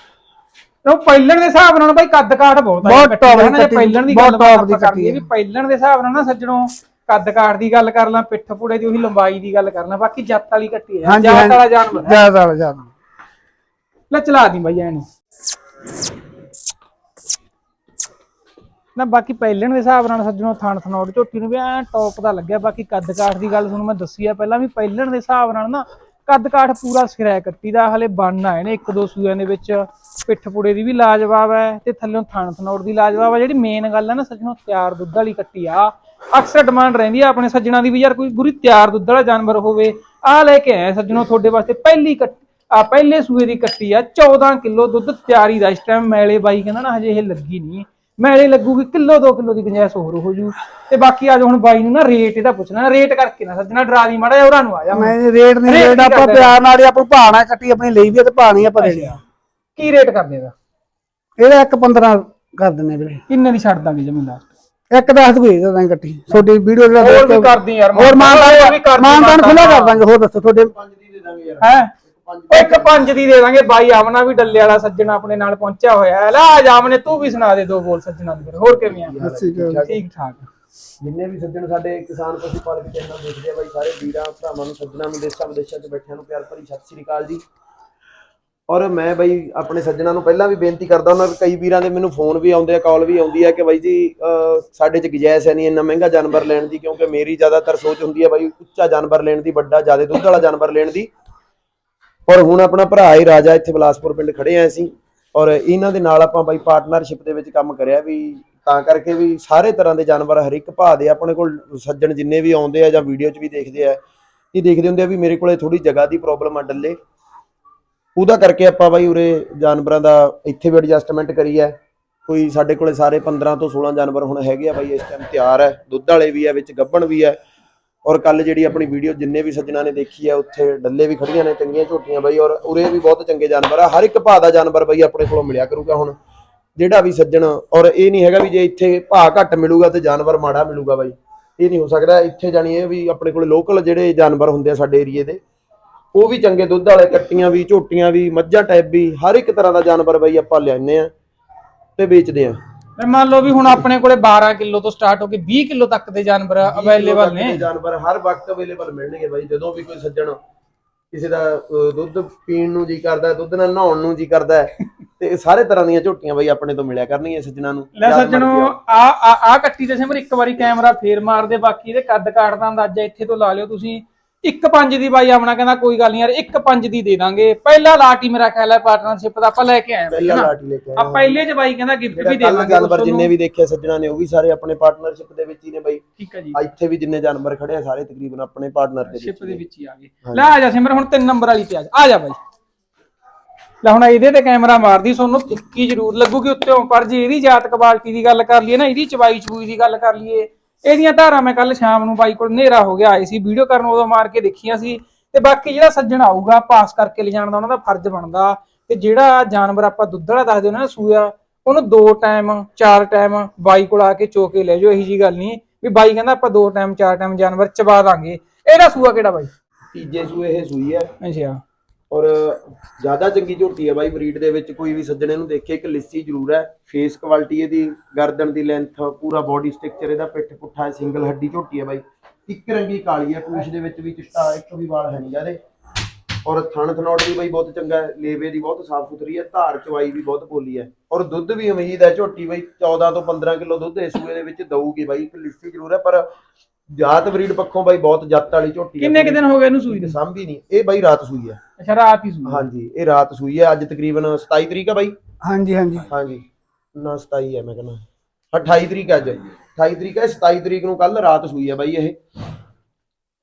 ਉਹ ਪਹਿਲਣ ਦੇ ਹਿਸਾਬ ਨਾਲ ਬਾਈ ਕੱਦ ਕਾਠ ਬਹੁਤ ਆ ਬਹੁਤ top ਦਾ ਕੱਟੀ, ਪਹਿਲਣ ਦੀ ਬਹੁਤ ਗੱਲ top ਦੀ ਕਰ ਕੱਟੀ ਲਈਏ ਵੀ ਪਹਿਲਣ ਦੇ ਹਿਸਾਬ ਨਾਲ ਨਾ ਸੱਜਣੋਂ ਕੱਦ ਕਾਠ ਦੀ ਗੱਲ ਕਰ ਲਾਂ ਪਿੱਠ ਪੁੜੇ ਦੀ ਉਹੀ ਲੰਬਾਈ ਦੀ ਗੱਲ ਕਰਨਾ ਬਾਕੀ ਜੱਤ ਵਾਲੀ ਕੱਟੀ ਹੈ ਹਾਂਜੀ ਜਾਤ ਵਾਲਾ ਜਾਨਵਰ ਹੈ। ਵਾਲਾ ਜ਼ਿਆਦਾ ਲੈ ਚਲਾ ਦੀ ਬਾਈ ਇਹਨੂੰ ਨਾ ਬਾਕੀ ਪਹਿਲਣ ਦੇ ਹਿਸਾਬ ਨਾਲ ਸੱਜਣੋਂ ਥਣ ਥਨੌੜ ਝੋਟੀ ਨੂੰ ਵੀ ਐ ਟੌਪ ਦਾ ਲੱਗਿਆ ਬਾਕੀ ਕੱਦ ਕਾਠ ਦੀ ਗੱਲ ਤੁਹਾਨੂੰ ਮੈਂ ਦੱਸੀ ਆ ਪਹਿਲਾਂ ਵੀ ਪਹਿਲਣ ਦੇ ਹਿਸਾਬ ਨਾਲ ਨਾ ਕੱਦ ਕਾਠ ਪੂਰਾ ਸਿਰਾ ਹੈ ਕੱਟੀ ਦਾ ਹਲੇ ਬਣਨ ਆਏ ਨੇ ਇੱਕ ਦੋ ਸੂਆਂ ਦੇ ਵਿੱਚ। ਪਿੱਠ ਪੁੜੇ ਦੀ ਵੀ ਲਾਜਵਾਬ ਹੈ ਤੇ ਥੱਲੇੋਂ ਥਣ ਥਨੌੜ ਦੀ ਲਾਜਵਾਬ ਹੈ। ਜਿਹੜੀ ਮੇਨ ਗੱਲ ਹੈ ਨਾ ਸੱਜਣੋਂ ਤਿਆਰ ਦੁੱਧ ਵਾਲੀ ਕੱਟੀ ਆ। ਅਕਸਰ ਡਿਮਾਂਡ ਰਹਿੰਦੀ ਆ ਆਪਣੇ ਸੱਜਣਾ ਦੀ ਵੀ ਯਾਰ ਕੋਈ ਗੁਰੀ ਤਿਆਰ ਦੁੱਧ ਵਾਲਾ ਜਾਨਵਰ ਹੋਵੇ। ਆ ਲੈ ਕੇ ਆਏ ਸੱਜਣੋਂ ਤੁਹਾਡੇ ਵਾਸਤੇ ਪਹਿਲੀ ਆ ਪਹਿਲੇ ਸੂਏ ਦੀ ਕੱਟੀ ਆ 14 ਕਿਲੋ ਦੁੱਧ ਤਿਆਰੀ ਦਾ ਇਸ ਟਾਈਮ ਮੈਲੇ ਬਾਈ ਕਹਿੰਦਾ ਨਾ ਹਜੇ ਇਹ ਲੱਗੀ ਨਹੀਂ। ਮੈਲੇ ਲੱਗੂਗੀ ਕਿਲੋ 2 ਕਿਲੋ ਦੀ ਗੁੰਜਾਇਸ਼ ਹੋਰ ਹੋ ਜੂ। ਤੇ ਬਾਕੀ ਅੱਜ ਹੁਣ ਬਾਈ ਨੂੰ ਨਾ ਰੇਟ ਇਹਦਾ ਪੁੱਛਣਾ ਰੇਟ ਕਰਕੇ ਨਾ ਸੱਜਣਾ ਡਰਾ ਦੀ ਮਾੜਾ ਉਹਨਾਂ ਨੂੰ ਆ ਜਾ ਮੈਂ ਰੇਟ ਨਹੀਂ ਰੇਟ ਆਪਾਂ ਪਿਆਰ ਨਾਲ ਆਪਾਂ ਭਾਣਾ ਕੱਟੀ ਆਪਣੀ ਲਈ ਵੀ ਆ ਤੇ ਭਾਣੀ ਆਪਾਂ ਦੇਣੀ ਆ ਕੀ ਰੇਟ ਕਰਦੇ ਇਹਦਾ? ਇਹਦਾ ਇੱਕ 15 ਕਰ ਦਿੰਨੇ ਵੀਰੇ। ਕਿੰਨੇ ਦੀ ਛੱਡ ਦਾਂਗੇ ਜਮੀਨ ਲਾਸਟ ਇੱਕ 10 ਕੋਈ ਦੇ ਦਾਂਗੇ ਕੱਟੀ ਤੁਹਾਡੀ ਵੀਡੀਓ ਜਿਹੜਾ ਹੋਰ ਵੀ ਕਰਦੀ ਯਾਰ ਹੋਰ ਮਾਨਦਾਨ ਵੀ ਕਰਦੀ ਮਾਨਦਾਨ ਖੁੱਲਾ ਕਰ ਦਾਂਗੇ ਹੋਰ ਦੱਸੋ ਤੁਹਾਡੇ ਹੈ? ਇੱਕ ਪੰਜ ਦੀ ਦੇ ਦਾਂਗੇ ਬਾਈ ਆਮਨਾ ਵੀ ਡੱਲੇ ਵਾਲਾ ਸੱਜਣਾ ਆਪਣੇ ਨਾਲ ਪਹੁੰਚਿਆ ਹੋਇਆ ਹੈ। ਲੈ ਆ ਜਾ ਆਮਨੇ ਤੂੰ ਵੀ ਸੁਣਾ ਦੇ ਦੋ ਬੋਲ ਸੱਜਣਾ ਦੇ ਫਿਰ। ਹੋਰ ਕਿਵੇਂ ਆ? ਠੀਕ ਠਾਕ। ਜਿੰਨੇ ਵੀ ਸੱਜਣ ਸਾਡੇ ਕਿਸਾਨ ਪਸ਼ੂ ਪਾਲਕ ਚੈਨਲ ਦੇਖਦੇ ਆ ਬਾਈ ਸਾਰੇ ਵੀਰਾਂ ਭਰਾਵਾਂ ਨੂੰ ਸੱਜਣਾਂ ਨੂੰ ਦੇਸ਼ਾਂ ਵਿਦੇਸ਼ਾਂ 'ਚ ਬੈਠਿਆਂ ਨੂੰ ਪਿਆਰ ਭਰੀ ਸਤਿ ਸ੍ਰੀ ਅਕਾਲ ਜੀ। ਔਰ ਮੈਂ ਬਈ ਆਪਣੇ ਸੱਜਣਾਂ ਨੂੰ ਪਹਿਲਾਂ ਵੀ ਬੇਨਤੀ ਕਰਦਾ ਉਹਨਾਂ ਕਈ ਵੀਰਾਂ ਦੇ ਮੈਨੂੰ ਫੋਨ ਵੀ ਆਉਂਦੇ ਆ ਕਾਲ ਵੀ ਆਉਂਦੀ ਆ ਕਿ ਬਾਈ ਜੀ ਸਾਡੇ 'ਚ ਗੁਜਾਇਸ ਹੈ ਨਹੀਂ, ਇੰਨਾ ਮਹਿੰਗਾ ਜਾਨਵਰ ਲੈਣ ਦੀ, ਕਿਉਂਕਿ ਮੇਰੀ ਜ਼ਿਆਦਾਤਰ ਸੋਚ ਹੁੰਦੀ ਹੈ ਬਾਈ ਉੱਚਾ ਜਾਨਵਰ ਲੈਣ ਦੀ, ਵੱਡਾ, ਜ਼ਿਆਦਾ ਦੁੱਧ ਵਾਲਾ ਜਾਨਵਰ ਲੈਣ ਦੀ। ਔਰ ਹੁਣ ਆਪਣਾ ਭਰਾ ਹੀ ਰਾਜਾ ਇੱਥੇ ਬਲਾਸਪੁਰ ਪਿੰਡ ਖੜੇ ਆ ਅਸੀਂ ਔਰ ਇਹਨਾਂ ਦੇ ਨਾਲ ਆਪਾਂ ਬਾਈ ਪਾਰਟਨਰਸ਼ਿਪ ਦੇ ਵਿੱਚ ਕੰਮ ਕਰਿਆ ਵੀ, ਤਾਂ ਕਰਕੇ ਵੀ ਸਾਰੇ ਤਰ੍ਹਾਂ ਦੇ ਜਾਨਵਰ ਹਰ ਇੱਕ ਭਾਅ ਦੇ ਆਪਣੇ ਕੋਲ ਸੱਜਣ ਜਿੰਨੇ ਵੀ ਆਉਂਦੇ ਆ ਜਾਂ ਵੀਡੀਓ 'ਚ ਵੀ ਦੇਖਦੇ ਆ, ਇਹ ਦੇਖਦੇ ਹੁੰਦੇ ਆ ਵੀ ਮੇਰੇ ਕੋਲੇ ਥੋੜੀ ਜਗ੍ਹਾ ਦੀ ਪ੍ਰੋਬਲਮ ਆ ਡੱਲੇ। ਉਹਦਾ ਕਰਕੇ ਆਪਾਂ ਬਾਈ ਉਰੇ ਜਾਨਵਰਾਂ ਦਾ ਇੱਥੇ ਵੀ ਐਡਜਸਟਮੈਂਟ ਕਰੀ ਹੈ। ਕੋਈ ਸਾਡੇ ਕੋਲੇ ਸਾਰੇ 15 ਤੋਂ 16 ਜਾਨਵਰ ਹੁਣ ਹੈਗੇ ਆ ਬਾਈ, ਇਸ ਟਾਈਮ ਤਿਆਰ ਹੈ। ਦੁੱਧ ਵਾਲੇ ਵੀ ਹੈ, ਵਿੱਚ ਗੱਭਣ ਵੀ ਹੈ। ਔਰ ਕੱਲ ਜਿਹੜੀ ਆਪਣੀ ਵੀਡੀਓ ਜਿੰਨੇ ਵੀ ਸੱਜਣਾ ਨੇ ਦੇਖੀ ਹੈ, ਉੱਥੇ ਡੱਲੇ ਵੀ ਖੜੀਆਂ ਨੇ, ਚੰਗੀਆਂ ਝੋਟੀਆਂ ਬਾਈ। ਔਰ ਉਰੇ ਵੀ ਬਹੁਤ ਚੰਗੇ ਜਾਨਵਰ ਆ। ਹਰ ਇੱਕ ਭਾਅ ਦਾ ਜਾਨਵਰ ਬਾਈ ਆਪਣੇ ਕੋਲੋਂ ਮਿਲਿਆ ਕਰੂਗਾ ਹੁਣ। ਜਿਹੜਾ ਵੀ ਸੱਜਣ, ਔਰ ਇਹ ਨਹੀਂ ਹੈਗਾ ਵੀ ਜੇ ਇੱਥੇ ਭਾਅ ਘੱਟ ਮਿਲੂਗਾ ਤੇ ਜਾਨਵਰ ਮਾੜਾ ਮਿਲੂਗਾ ਬਾਈ। ਇਹ ਨਹੀਂ ਹੋ ਸਕਦਾ। ਇੱਥੇ ਜਾਣੀ ਇਹ ਵੀ ਆਪਣੇ ਕੋਲ ਲੋਕਲ ਜਿਹੜੇ ਜਾਨਵਰ ਹੁੰਦੇ ਆ ਸਾਡੇ ਏਰੀਏ ਦੇ ਉਹ ਵੀ ਚੰਗੇ ਦੁੱਧ ਵਾਲੇ ਕੱਟੀਆਂ ਵੀ ਝੋਟੀਆਂ ਵੀ ਮੱਝਾਂ ਟਾਈਪ ਵੀ ਹਰ ਇੱਕ ਤਰ੍ਹਾਂ ਦਾ ਜਾਨਵਰ ਬਾਈ ਆਪਾਂ ਲਿਆਉਂਦੇ ਆ ਤੇ ਵੇਚਦੇ ਆ ਤੇ ਮੰਨ ਲਓ ਵੀ ਹੁਣ ਆਪਣੇ ਕੋਲੇ 12 ਕਿਲੋ ਤੋਂ ਸਟਾਰਟ ਹੋ ਕੇ 20 ਕਿਲੋ ਤੱਕ ਦੇ ਜਾਨਵਰ ਅਵੇਲੇਬਲ ਨੇ। ਜਾਨਵਰ ਹਰ ਵਕਤ ਅਵੇਲੇਬਲ ਮਿਲਣਗੇ ਬਾਈ ਜਦੋਂ ਵੀ ਕੋਈ ਸੱਜਣ ਕਿਸੇ ਦਾ ਅਹ, ਦੁੱਧ ਪੀਣ ਨੂੰ ਜੀ ਕਰਦਾ ਦੁੱਧ ਨਾਲ ਨਹਾਉਣ ਨੂੰ ਜੀ ਕਰਦਾ ਹੈ, ਤੇ ਸਾਰੇ ਤਰ੍ਹਾਂ ਦੀਆਂ ਝੋਟੀਆਂ ਬਾਈ ਆਪਣੇ ਤੋਂ ਮਿਲਿਆ ਕਰਨਗੀਆਂ ਸੱਜਣਾਂ ਨੂੰ। ਲੈ ਜਦ ਸੱਜਣੋ ਆਓ। ਆ ਆ ਆ ਕੱਟੀ ਤੇ ਸਿਮਰ ਇੱਕ ਵਾਰੀ ਕੈਮਰਾ ਫੇਰ ਮਾਰ ਦੇ ਬਾਕੀ ਇਹਦੇ ਕੱਦ ਕਾਠ ਦਾ ਅੰਦਾਜ਼ਾ ਇੱਥੇ ਤੋਂ ਲਾ ਲਿਓ ਤੁਸੀਂ। ਇੱਕ ਪੰਜ ਦੀ ਬਾਈ ਆਪਣਾ ਕਹਿੰਦਾ ਕੋਈ ਗੱਲ ਨਹੀਂ ਯਾਰ ਇੱਕ ਪੰਜ ਦੀ ਦੇ ਦਾਂਗੇ। ਪਹਿਲਾ ਲਾਟ ਹੀ ਮੇਰਾ ਖਿਆਲ ਹੈ ਪਾਰਟਨਰਸ਼ਿਪ ਦਾ ਆਪਾਂ ਲੈ ਕੇ ਆਏ ਹਾਂ ਪਹਿਲਾ? ਲਾਟ ਹੀ ਲੈ ਕੇ ਆ ਪਹਿਲੇ ਚ ਬਾਈ ਕਹਿੰਦਾ ਗਿਫਟ ਵੀ ਦੇ ਜਿਹੜਾ ਦਾਂਗੇ ਜਾਨਵਰ ਜਿੰਨੇ। ਵੀ ਦੇਖਿਆ ਸੱਜਣਾਂ ਨੇ ਉਹ ਵੀ ਸਾਰੇ ਆਪਣੇ ਪਾਰਟਨਰਸ਼ਿਪ ਦੇ ਵਿੱਚ ਹੀ ਨੇ ਬਾਈ। ਠੀਕ ਹੈ ਜੀ। ਆ ਇੱਥੇ ਵੀ ਜਿੰਨੇ ਜਾਨਵਰ ਖੜੇ ਆ ਸਾਰੇ ਤਕਰੀਬਨ ਆਪਣੇ ਪਾਰਟਨਰ ਦੇ ਵਿੱਚ ਸ਼ਿਪ ਦੇ ਹੀ ਨੇ। ਵਿੱਚ ਹੀ ਆ ਗਏ। ਲੈ ਆ ਜਾ ਸਿਮਰ ਹੁਣ ਤਿੰਨ ਨੰਬਰ ਵਾਲੀ ਤੇ ਆ ਜਾ। ਆ ਜਾ ਬਾਈ। ਲੈ ਹੁਣ ਇਹਦੇ ਤੇ ਕੈਮਰਾ ਮਾਰਦੀ ਤੁਹਾਨੂੰ ਫਿੱਕੀ ਜ਼ਰੂਰ ਲੱਗੂਗੀ ਉੱਤੇੋਂ ਪਰ ਜੇ ਇਹਦੀ ਜਾਤ ਕੁਆਲਿਟੀ ਦੀ ਗੱਲ ਕਰ ਲਈਏ ਨਾ ਇਹਦੀ ਚਵਾਈ ਚੂਈ ਦੀ ਗੱਲ ਕਰ ਲਈਏ ਇਹਦੀਆਂ ਧਾਰਾਂ ਮੈਂ ਕੱਲ ਸ਼ਾਮ ਨੂੰ ਬਾਈ ਕੋਲ ਹਨੇਰਾ ਹੋ ਗਿਆ ਆਏ ਸੀ ਵੀਡੀਓ ਕਰਨ ਉਦੋਂ ਮਾਰ ਕੇ ਦੇਖੀਆਂ ਸੀ ਤੇ ਬਾਕੀ ਜਿਹੜਾ ਸੱਜਣ ਆਊਗਾ ਪਾਸ ਕਰਕੇ ਲਿਜਾਣ ਦਾ ਉਹਨਾਂ ਦਾ ਫਰਜ਼ ਬਣਦਾ ਤੇ ਜਿਹੜਾ ਜਾਨਵਰ ਆਪਾਂ ਦੁੱਧ ਵਾਲਾ ਦੱਸਦੇ ਉਹਨਾਂ ਨੇ ਸੂਆ ਉਹਨੂੰ ਦੋ ਟਾਈਮ ਚਾਰ ਟਾਈਮ ਬਾਈ ਕੋਲ ਆ ਕੇ ਚੋ ਕੇ ਲੈ ਜਾਓ ਇਹੀ ਜੀ ਗੱਲ ਨਹੀਂ ਵੀ ਬਾਈ ਕਹਿੰਦਾ ਆਪਾਂ ਦੋ ਟਾਈਮ ਚਾਰ ਟਾਈਮ ਜਾਨਵਰ ਚਬਾ ਦਾਂਗੇ। ਇਹਦਾ ਸੂਆ ਕਿਹੜਾ ਬਾਈ? ਤੀਜੇ ਸੂਏ ਇਹ ਸੂਈ ਹੈ ਅੱਛਾ। ਔਰ ਜ਼ਿਆਦਾ ਚੰਗੀ ਝੋਟੀ ਹੈ ਬਾਈ ਬਰੀਡ ਦੇ ਵਿੱਚ ਕੋਈ ਵੀ ਸੱਜਣੇ ਨੂੰ ਦੇਖੇ ਇੱਕ ਲਿੱਸੀ ਜ਼ਰੂਰ ਹੈ। ਫੇਸ ਕੁਆਲਿਟੀ ਇਹਦੀ ਗਰਦਨ ਦੀ ਲੈਂਥ ਪੂਰਾ ਬਾਡੀ ਸਟਰਕਚਰ ਇਹਦਾ ਪਿੱਠ ਪੁੱਠਾ ਹੈ ਸਿੰਗਲ ਹੱਡੀ ਝੋਟੀ ਹੈ ਬਾਈ। ਇੱਕ ਰੰਗੀ ਕਾਲੀ ਹੈ ਪੂਛ ਦੇ ਵਿੱਚ ਵੀ ਚਿੱਟਾ ਇੱਕ ਵੀ ਵਾਲ ਹੈ ਨਹੀਂ ਜਾਦੇ ਔਰ ਥਣ ਥਨੌੜ ਵੀ ਬਾਈ ਬਹੁਤ ਚੰਗਾ ਹੈ ਲੇਵੇ ਦੀ ਬਹੁਤ ਸਾਫ਼ ਸੁਥਰੀ ਹੈ ਧਾਰ ਚਵਾਈ ਵੀ ਬਹੁਤ ਪੋਲੀ ਹੈ। ਔਰ ਦੁੱਧ ਵੀ ਉਮੀਦ ਹੈ ਝੋਟੀ ਬਾਈ 14 ਤੋਂ 15 ਕਿਲੋ ਦੁੱਧ ਇਸ ਸੂਏ ਦੇ ਵਿੱਚ ਦਊਗੀ ਬਾਈ ਇੱਕ ਲਿੱਸੀ ਜ਼ਰੂਰ ਹੈ ਪਰ ਜਾਤ ਬਰੀਡ ਪੱਖੋਂ ਬਾਈ ਬਹੁਤ ਜੱਤ ਵਾਲੀ ਝੋਟੀ ਹੈ। ਕਿੰਨੇ ਕਿ ਦਿਨ ਹੋ ਗਏ ਇਹਨੂੰ ਸੂਈ ਦੇ ਸਾਂਭੀ ਨਹੀਂ ਇਹ ਬਾਈ ਰਾਤ ਸੂਈ ਹੈ। ਅੱਛਾ ਰਾਤ ਹੀ ਸੂਈ ਹਾਂਜੀ ਇਹ ਰਾਤ ਸੂਈ ਹੈ। ਅੱਜ ਤਕਰੀਬਨ 27 ਤਰੀਕ ਹੈ ਬਾਈ? ਹਾਂਜੀ ਹਾਂਜੀ। ਹਾਂਜੀ। ਨਾ 27 ਹੈ ਮੈਂ ਕਹਿੰਦਾ। 28 ਤਰੀਕ ਹੈ ਅੱਜ। 28 ਤਰੀਕ ਹੈ 27 ਤਰੀਕ ਨੂੰ ਕੱਲ ਰਾਤ ਸੂਈ ਹੈ ਬਾਈ ਇਹ।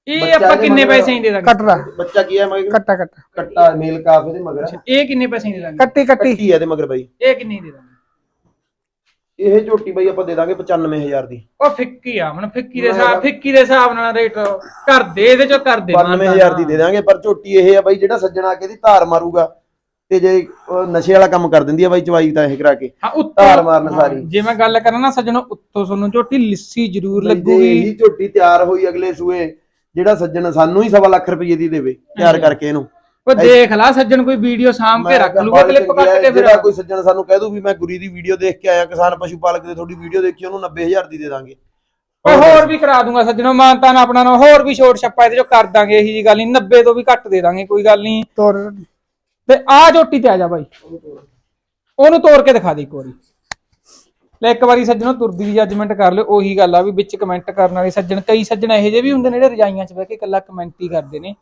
ਇਹ ਬੱਚਾ ਆਪਾਂ ਇਹਦੇ ਕਿੰਨੇ ਮਗਰ- ਪੈਸੇ ਹੀ ਦੇ ਦਾਂਗੇ? ਕਟਰਾ ਬੱਚਾ ਕੀ ਹੈ ਮੈਂ ਕੱਟਾ ਕੱਟਾ। ਕੱਟਾ ਮੇਲ ਕਾਫ ਇਹਦੇ ਮਗਰ। ਹੈ। ਇਹ ਕਿੰਨੇ ਪੈਸੇ ਹੀ ਦੇ ਦਾਂਗੇ? ਕੱਟੀ ਕੱਟੀ। ਕੱਟੀ ਹੈ ਇਹਦੇ ਮਗਰ ਬਾਈ। ਇਹ ਕਿੰਨੇ ਹੀ ਦੇ ਦਾਂਗੇ? ਇਹ ਝੋਟੀ ਬਾਈ ਆਪਾਂ ਦੇ ਦਾਂਗੇ 95000 ਦੀ। ਉਹ ਫਿੱਕੀ ਆ ਮਨ ਫਿੱਕੀ ਦੇ ਹਿਸਾਬ ਫਿੱਕੀ ਦੇ ਹਿਸਾਬ ਨਾਲ ਰੇਟ ਕਰ ਦੇ ਇਹਦੇ ਚੋਂ ਕਰ ਦੇ 95000 ਦੀ ਦੇ ਦਾਂਗੇ ਪਰ ਝੋਟੀ ਇਹ ਹੈ ਬਾਈ ਜਿਹੜਾ ਸੱਜਣਾ ਕੇ ਦੀ ਧਾਰ ਮਾਰੂਗਾ ਤੇ ਜੇ ਨਸ਼ੇ ਵਾਲਾ ਕੰਮ ਕਰ ਦਿੰਦੀ ਹੈ ਬਾਈ ਚਵਾਈ ਤਾਂ ਇਹ ਕਰਾ ਕੇ। ਧਾਰ ਮਾਰਨ ਸਾਰੀ। ਜੇ ਮੈਂ ਗੱਲ ਕਰਾਂ ਨਾ ਸੱਜਣੋ ਉੱਤੋਂ ਤੁਹਾਨੂੰ ਝੋਟੀ ਲਿੱਸੀ ਜ਼ਰੂਰ ਲੱਗੂਗੀ। ਇਹੀ ਝੋਟੀ ਤਿਆਰ ਹੋਈ ਅਗਲੇ ਸੂਏ ਜਿਹੜਾ ਸੱਜਣ ਸਾਨੂੰ ਹੀ ਸਵਾ ਲੱਖ ਰੁਪਏ ਦੀ ਦੇਵੇ ਤਿਆਰ ਕਰਕੇ ਇਹਨੂੰ। ਉਹ ਦੇਖ ਲਾ ਸੱਜਣ ਕੋਈ ਵੀਡੀਓ ਸਾਂਭ ਕੇ ਰੱਖ ਲੂਗਾ ਕਲਿੱਪ ਕੱਟ ਕੇ ਫਿਰ ਜਿਹੜਾ ਕੋਈ ਸੱਜਣ ਸਾਨੂੰ ਕਹਿ ਦੂ ਵੀ ਮੈਂ ਗੁਰੀ ਦੀ ਵੀਡੀਓ ਦੇਖ ਕੇ ਆਇਆ ਕਿਸਾਨ ਪਸ਼ੂ ਪਾਲਕ ਦੀ ਤੁਹਾਡੀ ਵੀਡੀਓ ਦੇਖੀ ਉਹਨੂੰ 90000 ਦੀ ਦੇ ਦਾਂਗੇ। ਓਏ ਹੋਰ ਵੀ ਕਰਾ ਦੂੰਗਾ ਸੱਜਣੋ ਮਾਨਤਾ ਨਾ ਆਪਣਾ ਨੂੰ ਹੋਰ ਵੀ ਛੋਟ ਛੱਪਾ ਇਹਦੇ ਚੋਂ ਕਰ ਦਾਂਗੇ ਇਹੀ ਜੀ ਗੱਲ ਨਹੀਂ 90 ਤੋਂ ਵੀ ਘੱਟ ਦੇ ਦਾਂਗੇ ਕੋਈ ਗੱਲ ਨਹੀਂ। ਤੋਰ ਤੇ ਆ ਝੋਟੀ ਤੇ ਆ ਜਾ ਬਾਈ। ਉਹਨੂੰ ਤੋੜ ਕੇ ਦਿਖਾ ਦੇ ਇੱਕ ਵਾਰੀ। ਲੈ ਇੱਕ ਵਾਰੀ ਸੱਜਣੋ ਤੁਰਦੀ ਦੀ ਜੱਜਮੈਂਟ ਕਰ ਲਿਓ ਉਹੀ ਗੱਲ ਆ ਵੀ ਵਿੱਚ ਕਮੈਂਟ ਕਰਨ ਵਾਲੇ ਸੱਜਣ ਕਈ ਸੱਜਣ ਇਹੋ ਜਿਹੇ ਵੀ ਹੁੰਦੇ ਨੇ ਜਿਹੜੇ ਰਜਾਈਆਂ 'ਚ ਬਹਿ ਕੇ ਇਕੱਲਾ ਕਮੈਂਟ ਹੀ ਕਰਦੇ ਨੇ।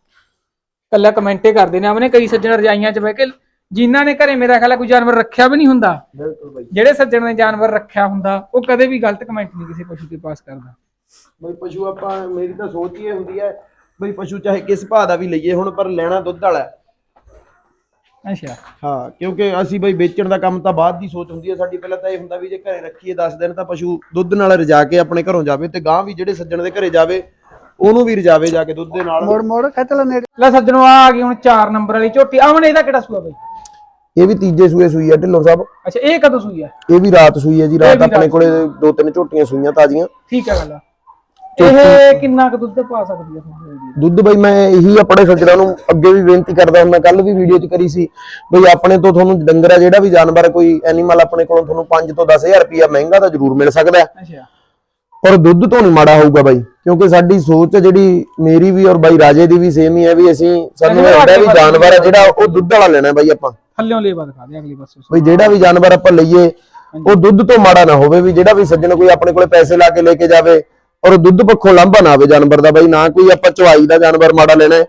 ਇਕੱਲਾ ਕਮੈਂਟੇ ਕਰਦੇ ਨੇ ਆਪਣੇ ਕਈ ਸੱਜਣ ਰਜਾਈਆਂ 'ਚ ਬਹਿ ਕੇ ਜਿਨ੍ਹਾਂ ਨੇ ਘਰੇ ਮੇਰਾ ਖਿਆਲ ਹੈ ਕੋਈ ਜਾਨਵਰ ਰੱਖਿਆ ਵੀ ਨਹੀਂ ਹੁੰਦਾ। ਬਿਲਕੁਲ ਬਾਈ। ਜਿਹੜੇ ਸੱਜਣ ਨੇ ਜਾਨਵਰ ਰੱਖਿਆ ਹੁੰਦਾ ਉਹ ਕਦੇ ਵੀ ਗਲਤ ਕਮੈਂਟ ਨਹੀਂ ਕਿਸੇ ਪਸ਼ੂ ਤੇ ਪਾਸ ਕਰਦਾ। ਬਈ ਪਸ਼ੂ ਆਪਾਂ ਮੇਰੀ ਤਾਂ ਸੋਚ ਹੀ ਇਹ ਹੁੰਦੀ ਹੈ ਬਈ ਪਸ਼ੂ ਚਾਹੇ ਕਿਸ ਭਾਅ ਦਾ ਵੀ ਲਈਏ ਹੁਣ ਪਰ ਲੈਣਾ ਦੁੱਧ ਵਾਲਾ ਹੈ। ਅੱਛਾ। ਹਾਂ ਕਿਉਂਕਿ ਅਸੀਂ ਬਈ ਵੇਚਣ ਦਾ ਕੰਮ ਤਾਂ ਬਾਅਦ ਦੀ ਸੋਚ ਹੁੰਦੀ ਹੈ ਸਾਡੀ ਪਹਿਲਾਂ ਤਾਂ ਇਹ ਹੁੰਦਾ ਵੀ ਜੇ ਘਰੇ ਰੱਖੀਏ 10 ਦਿਨ ਤਾਂ ਪਸ਼ੂ ਦੁੱਧ ਨਾਲ ਰਜਾ ਕੇ ਆਪਣੇ ਘਰੋਂ ਜਾਵੇ ਤੇ ਗਾਂ ਵੀ ਜਿਹੜੇ ਸੱਜਣ ਦੇ ਘਰੇ ਜਾਵੇ ਉਹਨੂੰ ਵੀ ਰਜਾਵੇ ਜਾ ਕੇ ਦੁੱਧ ਦੇ ਨਾਲ। ਮੋੜ ਮੋੜ ਖਿੱਚ ਲੈ ਨੇੜੇ। ਲੈ ਸੱਜਣੋ ਆ ਆ ਗਈ ਹੁਣ 4 ਨੰਬਰ ਵਾਲੀ ਝੋਟੀ। ਆਵਣ ਇਹਦਾ ਕਿਹੜਾ ਸੂਆ ਬਾਈ? ਇਹ ਵੀ ਤੀਜੇ ਸੂਏ ਸੂਈ ਹੈ ਢਿੱਲੋਂ ਸਾਹਿਬ। ਅੱਛਾ ਇਹ ਕਦੋਂ ਸੂਈ ਆ? ਇਹ ਵੀ ਰਾਤ ਸੂਈ ਹੈ ਜੀ ਰਾਤ ਆਪਣੇ ਕੋਲੇ ਦੋ ਤਿੰਨ ਝੋਟੀਆਂ ਸੂਈਆਂ ਤਾਜ਼ੀਆਂ। ਠੀਕ ਹੈ ਗੱਲ ਆ। ਇਹ ਕਿੰਨਾ ਕੁ ਦੁੱਧ ਪਾ ਸਕਦੀ ਹੈ ਤੁਹਾਡੀ ਦੁੱਧ ਬਈ ਮੈਂ ਇਹੀ ਆਪਣੇ ਸੱਜਣਾਂ ਨੂੰ ਅੱਗੇ ਵੀ ਬੇਨਤੀ ਕਰਦਾ ਹੁੰਦਾ ਕੱਲ ਵੀ ਵੀਡੀਓ 'ਚ ਕਰੀ ਸੀ ਬਈ ਆਪਣੇ ਤੋਂ ਤੁਹਾਨੂੰ ਡੰਗਰ ਆ ਜਿਹੜਾ ਵੀ ਜਾਨਵਰ ਕੋਈ ਐਨੀਮਲ ਆਪਣੇ ਕੋਲੋਂ ਤੁਹਾਨੂੰ 5 ਤੋਂ 10000 ਰੁਪਇਆ ਮਹਿੰਗਾ ਤਾਂ ਜ਼ਰੂਰ ਮਿਲ ਸਕਦਾ। ਹੈ ਅੱਛਾ। ਪਰ ਦੁੱਧ ਤੋਂ ਨਹੀਂ ਮਾੜਾ ਹੋਊਗਾ ਬਾਈ ਕਿਉਂਕਿ ਸਾਡੀ ਸੋਚ ਜਿਹੜੀ ਮੇਰੀ ਵੀ ਔਰ ਬਾਈ ਰਾਜੇ ਦੀ ਵੀ ਸੇਮ ਹੀ ਹੈ ਵੀ ਅਸੀਂ ਸਾਨੂੰ ਹੁੰਦਾ ਵੀ ਜਾਨਵਰ ਹੈ ਜਿਹੜਾ ਉਹ ਦੁੱਧ ਵਾਲਾ ਲੈਣਾ ਬਾਈ ਆਪਾਂ। ਥੱਲਿਓਂ ਲੇਵਾ ਦਿਖਾ ਦੇ ਅਗਲੀ ਪਾਸੇ ਬਈ ਜਿਹੜਾ ਵੀ ਜਾਨਵਰ ਆਪਾਂ ਲਈਏ ਉਹ ਦੁੱਧ ਤੋਂ ਮਾੜਾ ਨਾ ਹੋਵੇ ਵੀ ਜਿਹੜਾ ਵੀ ਸੱਜਣ ਕੋਈ ਆਪਣੇ ਕੋਲੇ ਪੈਸੇ ਲਾ ਕੇ ਲੈ ਕੇ ਜਾਵੇ ਔਰ ਦੁੱਧ ਪੱਖੋਂ ਲਾਂਭਾ ਨਾ ਆਵੇ ਜਾਨਵਰ ਦਾ ਬਾਈ ਨਾ ਕੋਈ ਆਪਾਂ ਚਵਾਈ ਦਾ ਜਾਨਵਰ ਮਾੜਾ ਲੈਣਾ ਹੈ।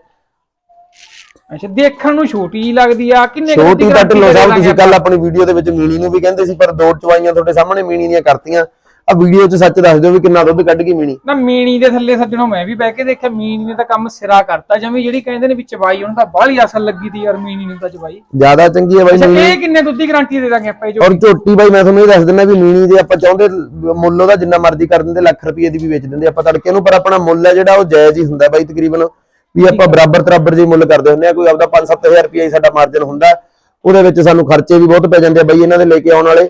ਅੱਛਾ ਦੇਖਣ ਨੂੰ ਛੋਟੀ ਲੱਗਦੀ ਆ ਕਿੰਨੇ ਛੋਟੀ ਢਿੱਲੋਂ ਦੇ ਸਾਹਿਬ ਤੁਸੀਂ ਕੱਲ ਆਪਣੀ ਵੀਡੀਓ ਦੇ ਵਿੱਚ ਮੀਣੀ ਨੂੰ ਵੀ ਕਹਿੰਦੇ ਸੀ ਪਰ ਦੋ ਚਵਾਈਆਂ ਤੁਹਾਡੇ ਸਾਹਮਣੇ ਮੀਣੀ ਦੀਆਂ ਕਰਤੀਆਂ। ਆ ਵੀਡੀਓ 'ਚ ਸੱਚ ਦੱਸ ਦਿਓ ਵੀ ਕਿੰਨਾ ਦੁੱਧ ਕੱਢ ਗਈ ਮੀਣੀ। ਨਾ ਮੀਣੀ ਦੇ ਥੱਲੇ ਸੱਜਣੋਂ ਮੈਂ ਵੀ ਬਹਿ ਕੇ ਦੇਖਿਆ ਮੀਣੀ ਨੇ ਤਾਂ ਕੰਮ ਸਿਰਾ ਕਰਤਾ। ਜਿਵੇਂ ਜਿਹੜੀ ਕਹਿੰਦੇ ਨੇ ਵੀ ਚਬਾਈ ਉਹਨੂੰ ਤਾਂ ਬਾਹਲੀ ਅਸਲ ਲੱਗੀ ਤੀ ਯਾਰ ਮੀਣੀ ਨੂੰ ਤਾਂ ਚਬਾਈ ਜ਼ਿਆਦਾ ਚੰਗੀ ਹੈ ਬਾਈ ਅੱਛਾ ਮੀਣੀ। ਇਹ ਕਿੰਨੇ ਦੁੱਧ ਦੀ ਗਾਰੰਟੀ ਦੇ ਦਾਂਗੇ ਆਪਾਂ ਇਹ ਜੋ ਔਰ ਝੋਟੀ ਬਾਈ ਮੈਂ ਤੁਹਾਨੂੰ ਇਹ ਦੱਸ ਦਿੰਦਾ ਵੀ ਮੀਣੀ ਦੇ ਆਪਾਂ ਚਾਹੁੰਦੇ ਮੁੱਲ ਉਹਦਾ ਜਿੰਨਾ ਮਰਜ਼ੀ ਕਰ ਦਿੰਦੇ ਲੱਖ ਰੁਪਏ ਦੀ ਵੀ ਵੇਚ ਦਿੰਦੇ ਆਪਾਂ ਤੜਕੇ ਨੂੰ ਪਰ ਆਪਣਾ ਮੁੱਲ ਹੈ ਜਿਹੜਾ ਉਹ ਜਾਇਜ਼ ਹੀ ਹੁੰਦਾ ਬਾਈ ਤਕਰੀਬਨ ਵੀ ਆਪਾਂ ਬਰਾਬਰ ਤਰਾਬਰ ਜੇ ਮੁੱਲ ਕਰਦੇ ਹੁੰਦੇ ਆ ਕੋਈ ਆਪਦਾ 5-7000 ਰੁਪਏ ਹੀ ਸਾਡਾ ਮਾਰਜਨ ਹੁੰਦਾ ਉਹਦੇ ਵਿੱਚ ਸਾਨੂੰ ਖਰਚੇ ਵੀ ਬਹੁਤ ਪੈ ਜਾਂਦੇ ਆ ਬਾਈ ਇਹਨਾਂ ਦੇ ਲੈ ਕੇ ਆਉਣ ਵਾਲੇ।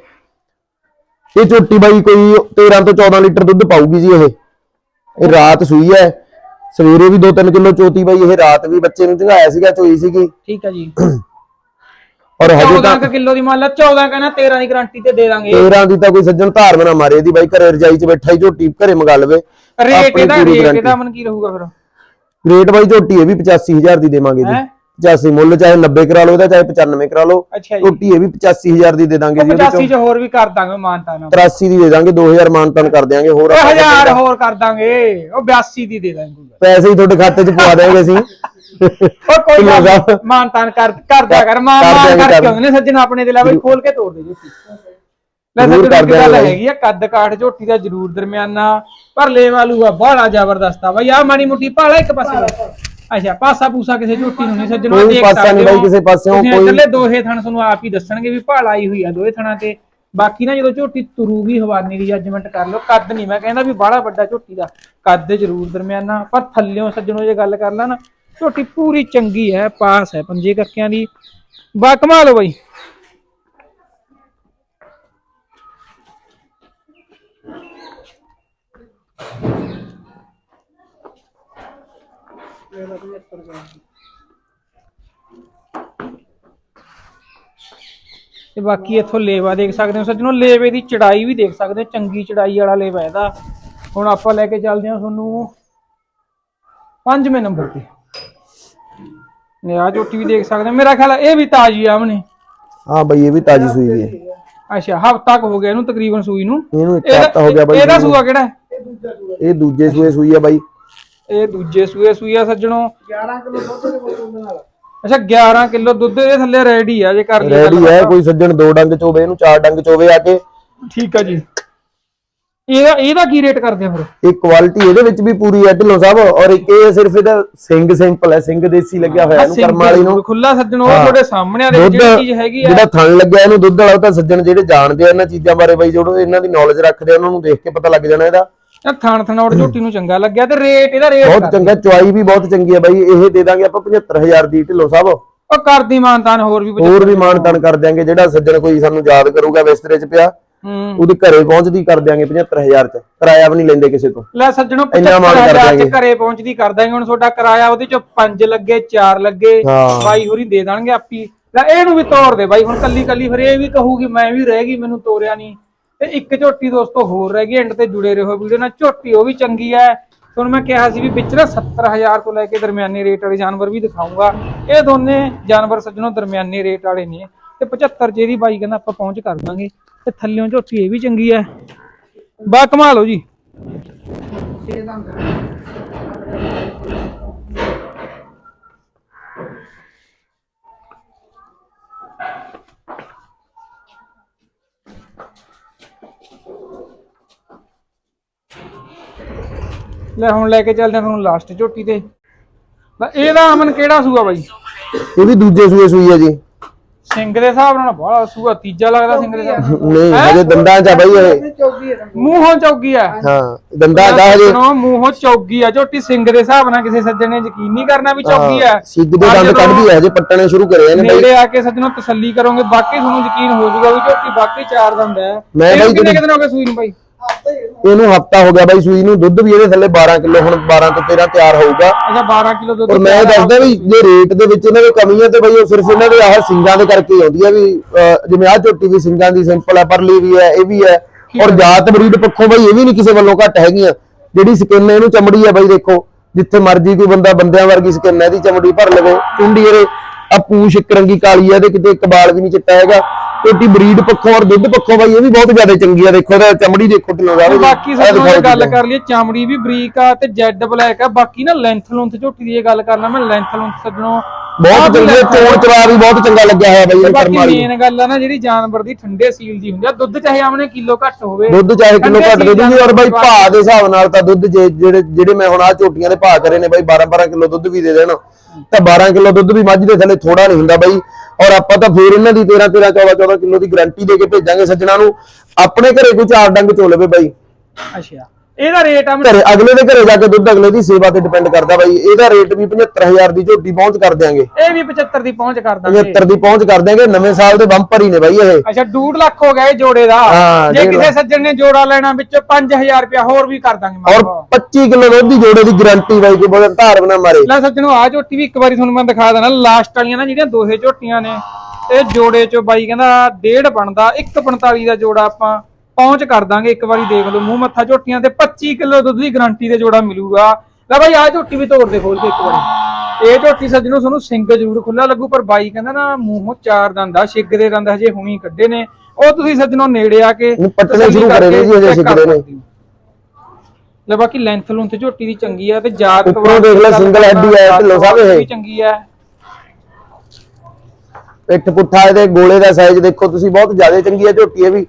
ਇਹ ਝੋਟੀ ਬਾਈ ਕੋਈ 13 ਤੋਂ 14 ਲੀਟਰ ਦੁੱਧ ਪਾਊਗੀ ਜੀ ਇਹ। ਇਹ ਰਾਤ ਸੂਈ ਹੈ। ਸਵੇਰੇ ਵੀ 2-3 ਕਿਲੋ ਚੋਤੀ ਬਾਈ ਇਹ ਰਾਤ ਵੀ ਬੱਚੇ ਨੂੰ ਝੰਗਾਇਆ ਸੀਗਾ ਚੋਈ ਸੀਗੀ। ਠੀਕ ਆ ਜੀ। ਔਰ ਹਜੇ ਤਾਂ 14 ਕਿਲੋ ਦੀ ਮੰਨ ਲਾ 14 ਕਹਿੰਦਾ 13 ਦੀ ਗਾਰੰਟੀ ਤੇ ਦੇ ਦਾਂਗੇ। 13 ਦੀ ਤਾਂ ਕੋਈ ਸੱਜਣ ਧਾਰ ਬਣਾ ਮਾਰੇ ਦੀ ਬਾਈ ਘਰੇ ਰਜਾਈ 'ਚ ਬੈਠਾ ਹੀ ਝੋਟੀ ਘਰੇ ਮੰਗਾ ਲਵੇ। ਰੇਟ ਇਹਦਾ ਰੇਟ। ਇਹਦਾ ਮਨ ਕੀ ਰਹੂਗਾ ਫਿਰ? ਰੇਟ ਬਾਈ ਝੋਟੀ ਇਹ ਵੀ 85000 ਦੀ ਦੇਵਾਂਗੇ ਜੀ। ਹੈਂ? 85 ਮੁੱਲ ਚਾਹੇ 90 ਕਰਾ ਲਓ ਇਹਦਾ ਚਾਹੇ 95 ਕਰਾ ਲਓ ਅੱਛਾ ਜੀ। ਇਹ ਵੀ 85000 ਦੀ ਦੇ ਦਾਂਗੇ ਜੀ ਉਹਦੇ 85 ਚ ਹੋਰ ਵੀ ਕਰ ਦਾਂਗੇ ਮਾਨਤਾ ਨਾਲ। 83 ਦੀ ਦੇ ਦਾਂਗੇ 2000 ਮਾਨਤਨ ਕਰ ਦਿਆਂਗੇ ਹੋਰ ਉਹ ਆਪਾਂ ਹਜ਼ਾਰ ਹੋਰ ਕਰ ਦਾਂਗੇ ਉਹ 82 ਦੀ ਦੇ ਦਾਂਗੇ। ਪੈਸੇ ਹੀ ਤੁਹਾਡੇ ਖਾਤੇ 'ਚ ਪਵਾ ਦੇਵਾਂਗੇ ਅਸੀਂ। ਉਹ ਕੋਈ। ਮਾਨਤਾਨ ਕਰ ਕਰ ਦਿਆ ਕਰ ਮਾਨ ਕਰ ਆਉਂਦੇ ਨੇ ਸੱਜਣ ਆਪਣੇ ਦੇ ਲਾ ਬਈ ਖੋਲ ਕੇ ਤੋੜ ਦੇ ਝੋਟੀ ਲੈ ਸੱਜਣ ਦੀ ਗੱਲ। ਹੈਗੀ ਆ ਕੱਦ ਕਾਠ ਝੋਟੀ ਦਾ ਜ਼ਰੂਰ ਦਰਮਿਆਨਾ ਪਰ ਲੈ ਵਾਲੂਗਾ ਬੜਾ ਜ਼ਬਰਦਸਤ ਆ ਬਈ ਆ ਮਾੜੀ ਮੁੱਟੀ ਭਾਲਾ ਇੱਕ ਪਾਸੇ। ਅੱਛਾ ਪਾਸਾ ਪੂਸਾ ਕਿਸੇ ਝੋਟੀ ਨੂੰ ਨਹੀਂ ਸੱਜਣੋ ਕੋਈ ਪਾਸਾ ਨਹੀਂ ਬਾਈ। ਕਿਸੇ ਪਾਸਿਓਂ, ਕੋਈ- ਇਧਰਲੇ ਦੋਹੇ ਥਣ ਤੁਹਾਨੂੰ ਆਪ ਹੀ ਦੱਸਣਗੇ ਵੀ ਭਾਲਾ ਆਈ ਹੋਈ ਆ ਦੋਹੇ ਥਣਾਂ ਤੇ। ਬਾਕੀ ਨਾ ਜਦੋਂ ਝੋਟੀ ਤੁਰੂਗੀ ਹਵਾਨੀ ਦੀ ਜੱਜਮੈਂਟ ਕਰ ਲਓ ਕੱਦ ਨਹੀਂ ਮੈਂ ਕਹਿੰਦਾ ਵੀ ਬਾਹਲਾ ਵੱਡਾ ਝੋਟੀ ਦਾ। ਕੱਦ ਜ਼ਰੂਰ ਦਰਮਿਆਨਾ ਪਰ ਥੱਲਿਓਂ ਸੱਜਣੋ ਜੇ ਗੱਲ ਕਰ ਲਾ ਨਾ ਝੋਟੀ ਪੂਰੀ ਚੰਗੀ ਹੈ ਪਾਸ ਹੈ ਪੰਜੇ ਕੱਕਿਆਂ ਦੀ। ਬਾ ਕਮਾਲ ਤੇ ਬਾਕੀ ਇੱਥੋਂ ਲੇਵਾ ਦੇਖ ਸਕਦੇ ਹੋ ਸੱਜਣੋ ਲੇਵੇ ਦੀ ਚੜਾਈ ਵੀ ਦੇਖ ਸਕਦੇ ਹੋ ਚੰਗੀ ਚੜਾਈ ਵਾਲਾ ਲੇਵਾ ਇਹਦਾ। ਹੁਣ ਆਪਾਂ ਲੈ ਕੇ ਚੱਲਦੇ ਹਾਂ ਤੁਹਾਨੂੰ ਪੰਜਵੇਂ ਨੰਬਰ ਤੇ। ਨੇ ਆ ਝੋਟੀ ਵੀ ਦੇਖ ਸਕਦੇ ਹੋ। ਮੇਰਾ ਖਿਆਲ ਇਹ ਵੀ ਤਾਜੀ ਆ ਮਨੇ ਹਾਂ ਬਾਈ ਇਹ ਵੀ ਤਾਜੀ ਸੂਈ ਵੀ ਹੈ। ਅੱਛਾ ਹਫਤਾ ਕੁ ਹੋ ਗਿਆ ਇਹਨੂੰ ਤਕਰੀਬਨ ਸੂਈ ਨੂੰ। ਇਹਨੂੰ ਇੱਕ ਹਫ਼ਤਾ ਹੋ ਗਿਆ ਬਾਈ ਇਹਦਾ ਸੂਆ ਕਿਹੜਾ ਹੈ? ਇਹ ਦੂਜੇ ਸੂਏ ਸੂਈ ਆ ਬਾਈ। ਇਹ ਦੂਜੇ ਸੂਏ ਸੂਈ ਆ ਸੱਜਣੋ। 11 ਕਿਲੋ ਦੁੱਧ ਦੇ ਬੋਤਲ ਦੇ ਨਾਲ। ਅੱਛਾ 11 ਕਿਲੋ ਦੁੱਧ ਦੇ ਥੱਲੇ ਰੈਡੀ ਆ ਜੇ ਕਰ ਲਈ ਰੈਡੀ ਹੈ ਕੋਈ ਸੱਜਣ ਦੋ ਡੰਗ ਚੋਵੇ ਇਹਨੂੰ ਚਾਰ ਡੰਗ ਚੋਵੇ ਆ ਕੇ। ਠੀਕ ਆ ਜੀ। ਇਹਦਾ ਇਹਦਾ ਕੀ ਰੇਟ ਕਰਦੇ ਆ ਫਿਰ? ਇਹ ਕੁਆਲਿਟੀ ਇਹਦੇ ਵਿੱਚ ਵੀ ਪੂਰੀ ਹੈ ਢਿੱਲੋਂ ਸਾਹਿਬ ਔਰ ਇੱਕ ਇਹ ਸਿਰਫ ਇਹਦਾ ਸਿੰਗ ਸਿੰਪਲ ਹੈ ਸਿੰਗ ਦੇਸੀ ਲੱਗਿਆ ਹੋਇਆ ਇਹਨੂੰ ਕਰਮ ਵਾਲੀ ਨੂੰ। ਖੁੱਲਾ ਸੱਜਣੋ ਉਹ ਹਾਂ। ਤੁਹਾਡੇ ਸਾਹਮਣੇ ਆ ਦੁੱਧ ਜਿਹੜੀ ਚੀਜ਼ ਹੈਗੀ ਆ। ਜਿਹੜਾ ਥਣ ਲੱਗਿਆ ਇਹਨੂੰ ਦੁੱਧ ਵਾਲਾ ਉਹ ਤਾਂ ਸੱਜਣ ਜਿਹੜੇ ਜਾਣਦੇ ਆ ਇਹਨਾਂ ਚੀਜ਼ਾਂ ਬਾਰੇ ਬਾਈ ਜਿਹੜੇ ਇਹਨਾਂ ਦੀ ਨੌਲੇਜ ਰੱਖਦੇ ਆ ਉਹਨਾਂ ਨੂੰ ਦੇਖ ਕੇ ਪਤਾ ਲੱਗ ਜਾਣਾ ਇਹਦਾ। ਇਹ ਥਾਣ ਥਣੌੜ ਝੋਟੀ ਨੂੰ ਚੰਗਾ ਲੱਗਿਆ ਤੇ ਰੇਟ ਇਹਦਾ ਰੇਟ ਬਹੁਤ ਚੰਗਾ ਚੁਆਈ ਵੀ ਬਹੁਤ ਚੰਗੀ ਹੈ ਬਾਈ ਇਹ ਦੇ ਦਾਂਗੇ ਆਪਾਂ 75000 ਦੀ ਢਿੱਲੋਂ ਸਾਹਿਬ। ਉਹ ਕਰਦੀ ਮਾਨਤਾਨ ਹੋਰ ਵੀ ਹੋਰ ਵੀ ਮਾਣ ਤਾਣ ਕਰ ਦਿਆਂਗੇ ਜਿਹੜਾ ਸੱਜਣ ਕੋਈ ਸਾਨੂੰ ਯਾਦ ਕਰੂਗਾ ਬਿਸਤਰੇ 'ਚ ਪਿਆ ਉਹਦੇ ਘਰੇ ਪਹੁੰਚਦੀ ਕਰ ਦਿਆਂਗੇ 75000 'ਚ ਕਿਰਾਇਆ ਵੀ ਨਹੀਂ ਲੈਂਦੇ ਕਿਸੇ ਤੋਂ। ਲੈ ਸੱਜਣੋ ਇੰਨਾ ਮਾਣ ਕਰ 75000 ਚ। ਘਰੇ ਪਹੁੰਚਦੀ ਕਰ ਦਾਂਗੇ ਹੁਣ ਤੁਹਾਡਾ ਕਿਰਾਇਆ ਉਹਦੇ ਚ 5 ਲੱਗੇ 4 ਲੱਗੇ। ਬਾਈ ਹੋਰੀ ਦੇ ਦੇਣਗੇ ਆਪੀ। ਲੈ ਇਹਨੂੰ ਵੀ ਤੋੜ ਦੇ ਬਾਈ ਹੁਣ ਕੱਲੀ ਕੱਲੀ ਫਿਰ ਇਹ ਵੀ ਕਹੂਗੀ ਮੈਂ ਵੀ ਰਹਿ ਗਈ ਮੈਨੂੰ ਤੋਰਿਆ ਨਹੀਂ। ਤੇ ਇੱਕ ਝੋਟੀ ਦੋਸਤੋ ਹੋਰ ਰਹਿ ਗਈ ਐਂਡ ਤੇ ਜੁੜੇ ਰਹੋ ਵੀਡੀਓ ਨਾਲ। ਝੋਟੀ ਉਹ ਵੀ ਚੰਗੀ ਹੈ ਤੁਹਾਨੂੰ ਮੈਂ ਕਿਹਾ ਸੀ ਵੀ ਵਿੱਚ ਨਾ 70000 ਤੋਂ ਲੈ ਕੇ ਦਰਮਿਆਨੇ ਰੇਟ ਵਾਲੇ ਜਾਨਵਰ ਵੀ ਦਿਖਾਉਂਗਾ। ਇਹ ਦੋਨੇ ਜਾਨਵਰ ਸੱਜਣੋ ਦਰਮਿਆਨੇ ਰੇਟ ਵਾਲੇ ਨੇ। ਤੇ 75 ਚ ਇਹਦੀ ਬਾਈ ਕਹਿੰਦਾ ਆਪਾਂ ਪਹੁੰਚ ਕਰ ਦਾਂਗੇ। ਤੇ ਥੱਲਿਓਂ ਝੋਟੀ ਇਹ ਵੀ ਚੰਗੀ ਹੈ ਬਾ ਕਮਾਲ ਹੋ ਜੀ। ਲੈ ਹੁਣ ਲੈ ਕੇ ਚੱਲਦੇ ਹਾਂ ਤੁਹਾਨੂੰ ਲਾਸਟ ਝੋਟੀ ਤੇ। ਲੈ ਇਹਦਾ ਅਮਨ ਕਿਹੜਾ ਸੂਆ ਬਾਈ? ਇਹ ਵੀ ਦੂਜੇ ਸੂਏ ਸੂਈ ਹੈ ਜੀ। ਸਿੰਘ ਦੇ ਹਿਸਾਬ ਨਾਲ ਬੜਾ ਸੂਆ ਤੀਜਾ ਲੱਗਦਾ ਸਿੰਘ ਦੇ ਹਿਸਾਬ ਨਾਲ। ਨਹੀਂ ਹਜੇ ਦੰਦਾਂ 'ਚ ਆ ਬਾਈ ਇਹ। ਚੌਕੀ ਹੈ ਮੂੰਹੋਂ ਚੌਗੀ ਆ। ਹਾਂ ਦੰਦਾਂ ਆ ਹਜੇ। ਸੱਜਣੋ, ਮੂੰਹੋਂ ਚੌਗੀ ਆ ਝੋਟੀ ਸਿੰਘ ਦੇ ਹਿਸਾਬ ਨਾਲ ਕਿਸੇ ਸੱਜਣ ਨੇ ਯਕੀਨ ਨਹੀਂ ਕਰਨਾ ਵੀ ਚੌਗੀ ਆ। ਸਿੱਧ ਦੇ ਪਰ ਦੰਦ ਜਦੋਂ ਕੱਢਦੀ ਹੈ ਹਜੇ ਪੱਟਣੇ ਸ਼ੁਰੂ ਕਰੇ ਨੇ ਬਾਈ। ਨੇੜੇ ਆ ਕੇ ਸੱਜਣੋ ਤਸੱਲੀ ਕਰੋਗੇ ਬਾਕੀ ਤੁਹਾਨੂੰ ਯਕੀਨ ਹੋ ਜਾਊਗਾ ਵੀ ਝੋਟੀ ਬਾਕੀ ਚਾਰ ਦੰਦ ਹੈ ਮੈਂ ਇਹਨੂੰ ਬਾਈ ਕਿੰਨੇ ਕਿੰਨੇ ਹੋ ਗਏ ਸੂਈ ਨੂੰ ਬਾਈ? ਇਹਨੂੰ ਹਫਤਾ ਹੋ ਗਿਆ ਬਾਈ ਸੂਈ ਨੂੰ ਦੁੱਧ ਵੀ ਇਹਦੇ ਥੱਲੇ 12 ਕਿਲੋ ਹੁਣ 12 ਤੋਂ 13 ਤਿਆਰ ਹੋਊਗਾ। ਅੱਛਾ 12 ਕਿਲੋ ਦੁੱਧ ਔਰ ਮੈਂ ਦੱਸਦਾ ਵੀ ਜੇ ਰੇਟ ਦੇ ਵਿੱਚ ਇਹਨਾਂ ਦੀ ਕਮੀ ਹੈ ਤੇ ਬਈ ਉਹ ਸਿਰਫ ਇਹਨਾਂ ਦੇ ਆਹ ਸਿੰਗਾਂ ਦੇ ਕਰਕੇ ਆਉਂਦੀ ਹੈ ਵੀ ਜਿਵੇਂ ਆਹ ਝੋਟੀ ਵੀ ਸਿੰਗਾਂ ਦੀ ਸਿੰਪਲ ਹੈ ਪਰਲੀ ਵੀ ਹੈ ਇਹ ਵੀ ਹੈ ਔਰ ਜਾਤ ਬਰੀਡ ਪੱਖੋਂ ਬਈ ਇਹ ਵੀ ਨਹੀਂ ਕਿਸੇ ਵੱਲੋਂ ਘੱਟ ਹੈਗੀਆਂ। ਜਿਹੜੀ ਸਕਿਨ ਇਹਨੂੰ ਚਮੜੀ ਹੈ ਬਈ ਦੇਖੋ ਜਿੱਥੇ ਮਰਜ਼ੀ ਕੋਈ ਬੰਦਾ ਬੰਦਿਆਂ ਵਰਗੀ ਸਕਿਨ ਇਹਦੀ ਚਮੜੀ ਭਰ ਲਵੇ। ਚੁੰਡੀ ਇਹਦੇ ਆ ਪੂਛ ਇੱਕ ਰੰਗੀ ਕਾਲੀ ਹੈ ਤੇ ਕਿਤੇ ਇੱਕ ਬਾਲ ਵੀ ਨਹੀਂ ਚਿੱਟਾ ਹੈਗਾ। ਝੋਟੀ ਬਰੀਡ ਪੱਖੋਂ ਔਰ ਦੁੱਧ ਪੱਖੋਂ ਬਈ ਇਹ ਵੀ ਬਹੁਤ ਜ਼ਿਆਦਾ ਚੰਗੀ ਹੈ ਦੇਖੋ ਇਹਦਾ ਚਮੜੀ ਦੇਖੋ ਢਿੱਲੋਂ ਜਾਵੇ ਬਾਕੀ ਸੱਜਣੋ ਜੇ ਗੱਲ ਕਰ ਲਈਏ ਚਮੜੀ ਵੀ ਬਰੀਕ ਆ ਤੇ ਜੈਡ ਬਲੈਕ ਆ। ਬਾਕੀ ਨਾ ਲੈਂਥ ਲੁੰਥ ਝੋਟੀ ਦੀ ਇਹ ਗੱਲ ਕਰਨਾ ਮੈਂ ਲੈਂਥ ਲੁੰਥ ਸੱਜਣੋ। ਬਹੁਤ ਚੰਗੀ ਚੋਣ ਚਵਾ ਵੀ ਬਹੁਤ ਚੰਗਾ ਲੱਗਿਆ ਹੋਇਆ ਬਈ ਇਹ ਬਾਕੀ ਕਰਮ ਵਾਲੀ ਨੂੰ। ਮੇਨ ਗੱਲ ਆ ਨਾ ਜਿਹੜੀ ਜਾਨਵਰ ਦੀ ਠੰਡੇ ਸੀਲ ਦੀ ਹੁੰਦੀ ਆ ਦੁੱਧ ਚਾਹੇ ਆਮਨੇ ਕਿਲੋ ਘੱਟ ਹੋਵੇ। ਦੁੱਧ ਚਾਹੇ ਕਿਲੋ ਘੱਟ ਦੇ ਦੂਗੀ ਔਰ ਬਾਈ ਭਾਅ ਦੇ ਹਿਸਾਬ ਨਾਲ ਤਾਂ ਦੁੱਧ ਜਿਹੜੇ ਜਿਹੜੇ ਮੈਂ ਹੁਣ ਆ ਝੋਟੀਆਂ ਦੇ ਭਾਅ ਕਰੇ ਨੇ ਬਾਈ 12 12 ਕਿਲੋ ਦੁੱਧ ਵੀ ਦੇ ਦੇਣ। ਤਾਂ 12 ਕਿਲੋ ਦੁੱਧ ਵੀ ਮੱਝ ਦੇ ਥੱਲੇ ਥੋੜਾ ਨਹੀਂ ਹੁੰਦਾ ਬਾਈ। ਔਰ ਆਪਾਂ ਤਾਂ ਫੇਰ ਇਹਨਾਂ ਦੀ 13 13 14 14 ਕਿਲੋ ਦੀ ਗਾਰੰਟੀ ਦੇ ਕੇ ਭੇਜਾਂਗੇ ਸੱਜਣਾ ਨੂੰ। ਆਪਣੇ ਘਰੇ ਕੋਈ ਚਾਰ ਡੰਗ ਚੋ ਲਵੇ ਬਾਈ। ਅੱਛਾ। ਇਹਦਾ ਰੇਟ ਆ ਘਰੇ ਅਗਲੇ ਦੇ ਘਰੇ ਜਾ ਕੇ ਦੁੱਧ ਅਗਲੇ ਦੀ ਸੇਵਾ ਤੇ ਡਿਪੈਂਡ ਕਰਦਾ ਬਾਈ। ਇਹਦਾ ਰੇਟ ਵੀ 75000 ਦੀ ਝੋਟੀ ਪਹੁੰਚ ਕਰ ਦਿਆਂਗੇ। ਇਹ ਵੀ 75 ਦੀ ਪਹੁੰਚ ਕਰ ਦਾਂਗੇ। 75 ਦੀ ਪਹੁੰਚ ਕਰ ਦਿਆਂਗੇ। ਨਵੇਂ ਸਾਲ ਦੇ ਬੰਪਰ ਹੀ ਨੇ ਬਾਈ ਇਹ। ਅੱਛਾ 2 ਲੱਖ ਹੋ ਗਿਆ ਇਹ ਜੋੜੇ ਦਾ। ਜੇ ਕਿਸੇ। ਸੱਜਣ ਨੇ ਜੋੜਾ ਲੈਣਾ ਵਿੱਚੋਂ 5000 ਰੁਪਇਆ ਹੋਰ ਵੀ ਕਰ ਦਾਂਗੇ ਔਰ ਮਾਫ਼। 25 ਕਿਲੋ ਦੁੱਧ ਦੀ ਜੋੜੇ ਦੀ ਗਾਰੰਟੀ ਬਾਈ ਕੋਈ ਬੋਲੇ ਧਾਰ ਬਣਾ ਮਾਰੇ। ਲੈ ਸੱਜਣੋ ਆ ਝੋਟੀ ਵੀ ਇੱਕ ਵਾਰੀ ਤੁਹਾਨੂੰ ਮੈਂ ਦਿਖਾ ਦੇਣਾ। ਲਾਸਟ ਵਾਲੀਆਂ ਨਾ ਜਿਹੜੀਆਂ ਦੋਹੇ ਝੋਟੀਆਂ ਨੇ ਇਹ ਜੋੜੇ ਚੋਂ ਬਾਈ ਕਹਿੰਦਾ ਡੇਢ ਬਣਦਾ 1.45 ਦਾ ਜੋੜਾ ਆਪਾਂ ਪਹੁੰਚ ਕਰ ਦਾਂਗੇ ਇੱਕ ਵਾਰੀ ਦੇਖ ਲਓ ਮੂੰਹ ਮੱਥਾ ਝੋਟੀਆਂ ਤੇ 25 ਕਿਲੋ ਦੁੱਧ ਦੀ ਗਾਰੰਟੀ ਦੇ ਜੋੜਾ ਮਿਲੂਗਾ। ਲੈ ਬਾਈ ਆ ਝੋਟੀ ਵੀ ਤੋੜ ਦੇ ਖੋਲ ਕੇ ਇੱਕ ਵਾਰੀ। ਇਹ ਝੋਟੀ ਸੱਜਣੋ ਤੁਹਾਨੂੰ ਸਿੰਘ ਜ਼ਰੂਰ ਖੁੱਲਾ ਲੱਗੂ ਪਰ ਬਾਈ ਕਹਿੰਦਾ ਨਾ ਮੂੰਹੋਂ ਚਾਰ ਦੰਦ ਆ ਛਿੱਗ ਦੇ ਦੰਦ ਹਜੇ ਹੁਣੀ ਕੱਢੇ ਨੇ। ਉਹ ਤੁਸੀਂ ਸੱਜਣੋ ਨੇੜੇ ਆ ਕੇ ਪੱਟਣੇ ਸ਼ੁਰੂ ਕਰੇ ਨੇ ਜੀ, ਹਜੇ ਕਰਕੇ ਛਿੱਗ ਰਹੇ ਨੇ। ਲੈ ਬਾਕੀ ਲੈਂਥ ਲੁੰਥ ਝੋਟੀ ਦੀ ਚੰਗੀ ਆ ਤੇ ਜਾਤ ਉੱਪਰੋਂ ਦੇਖ ਲੈ, head ਹੀ ਆ, ਢਿੱਲੋਂ ਸਾਹਿਬ ਇਹ। ਵੀ ਚੰਗੀ ਆ। ਪਿੱਠ ਪੁੱਠਾ ਇਹਦੇ ਗੋਲੇ ਦਾ ਸਾਈਜ਼ ਦੇਖੋ ਤੁਸੀਂ ਬਹੁਤ ਜ਼ਿਆਦਾ ਚੰਗੀ ਹੈ ਝੋਟੀ ਇਹ ਵੀ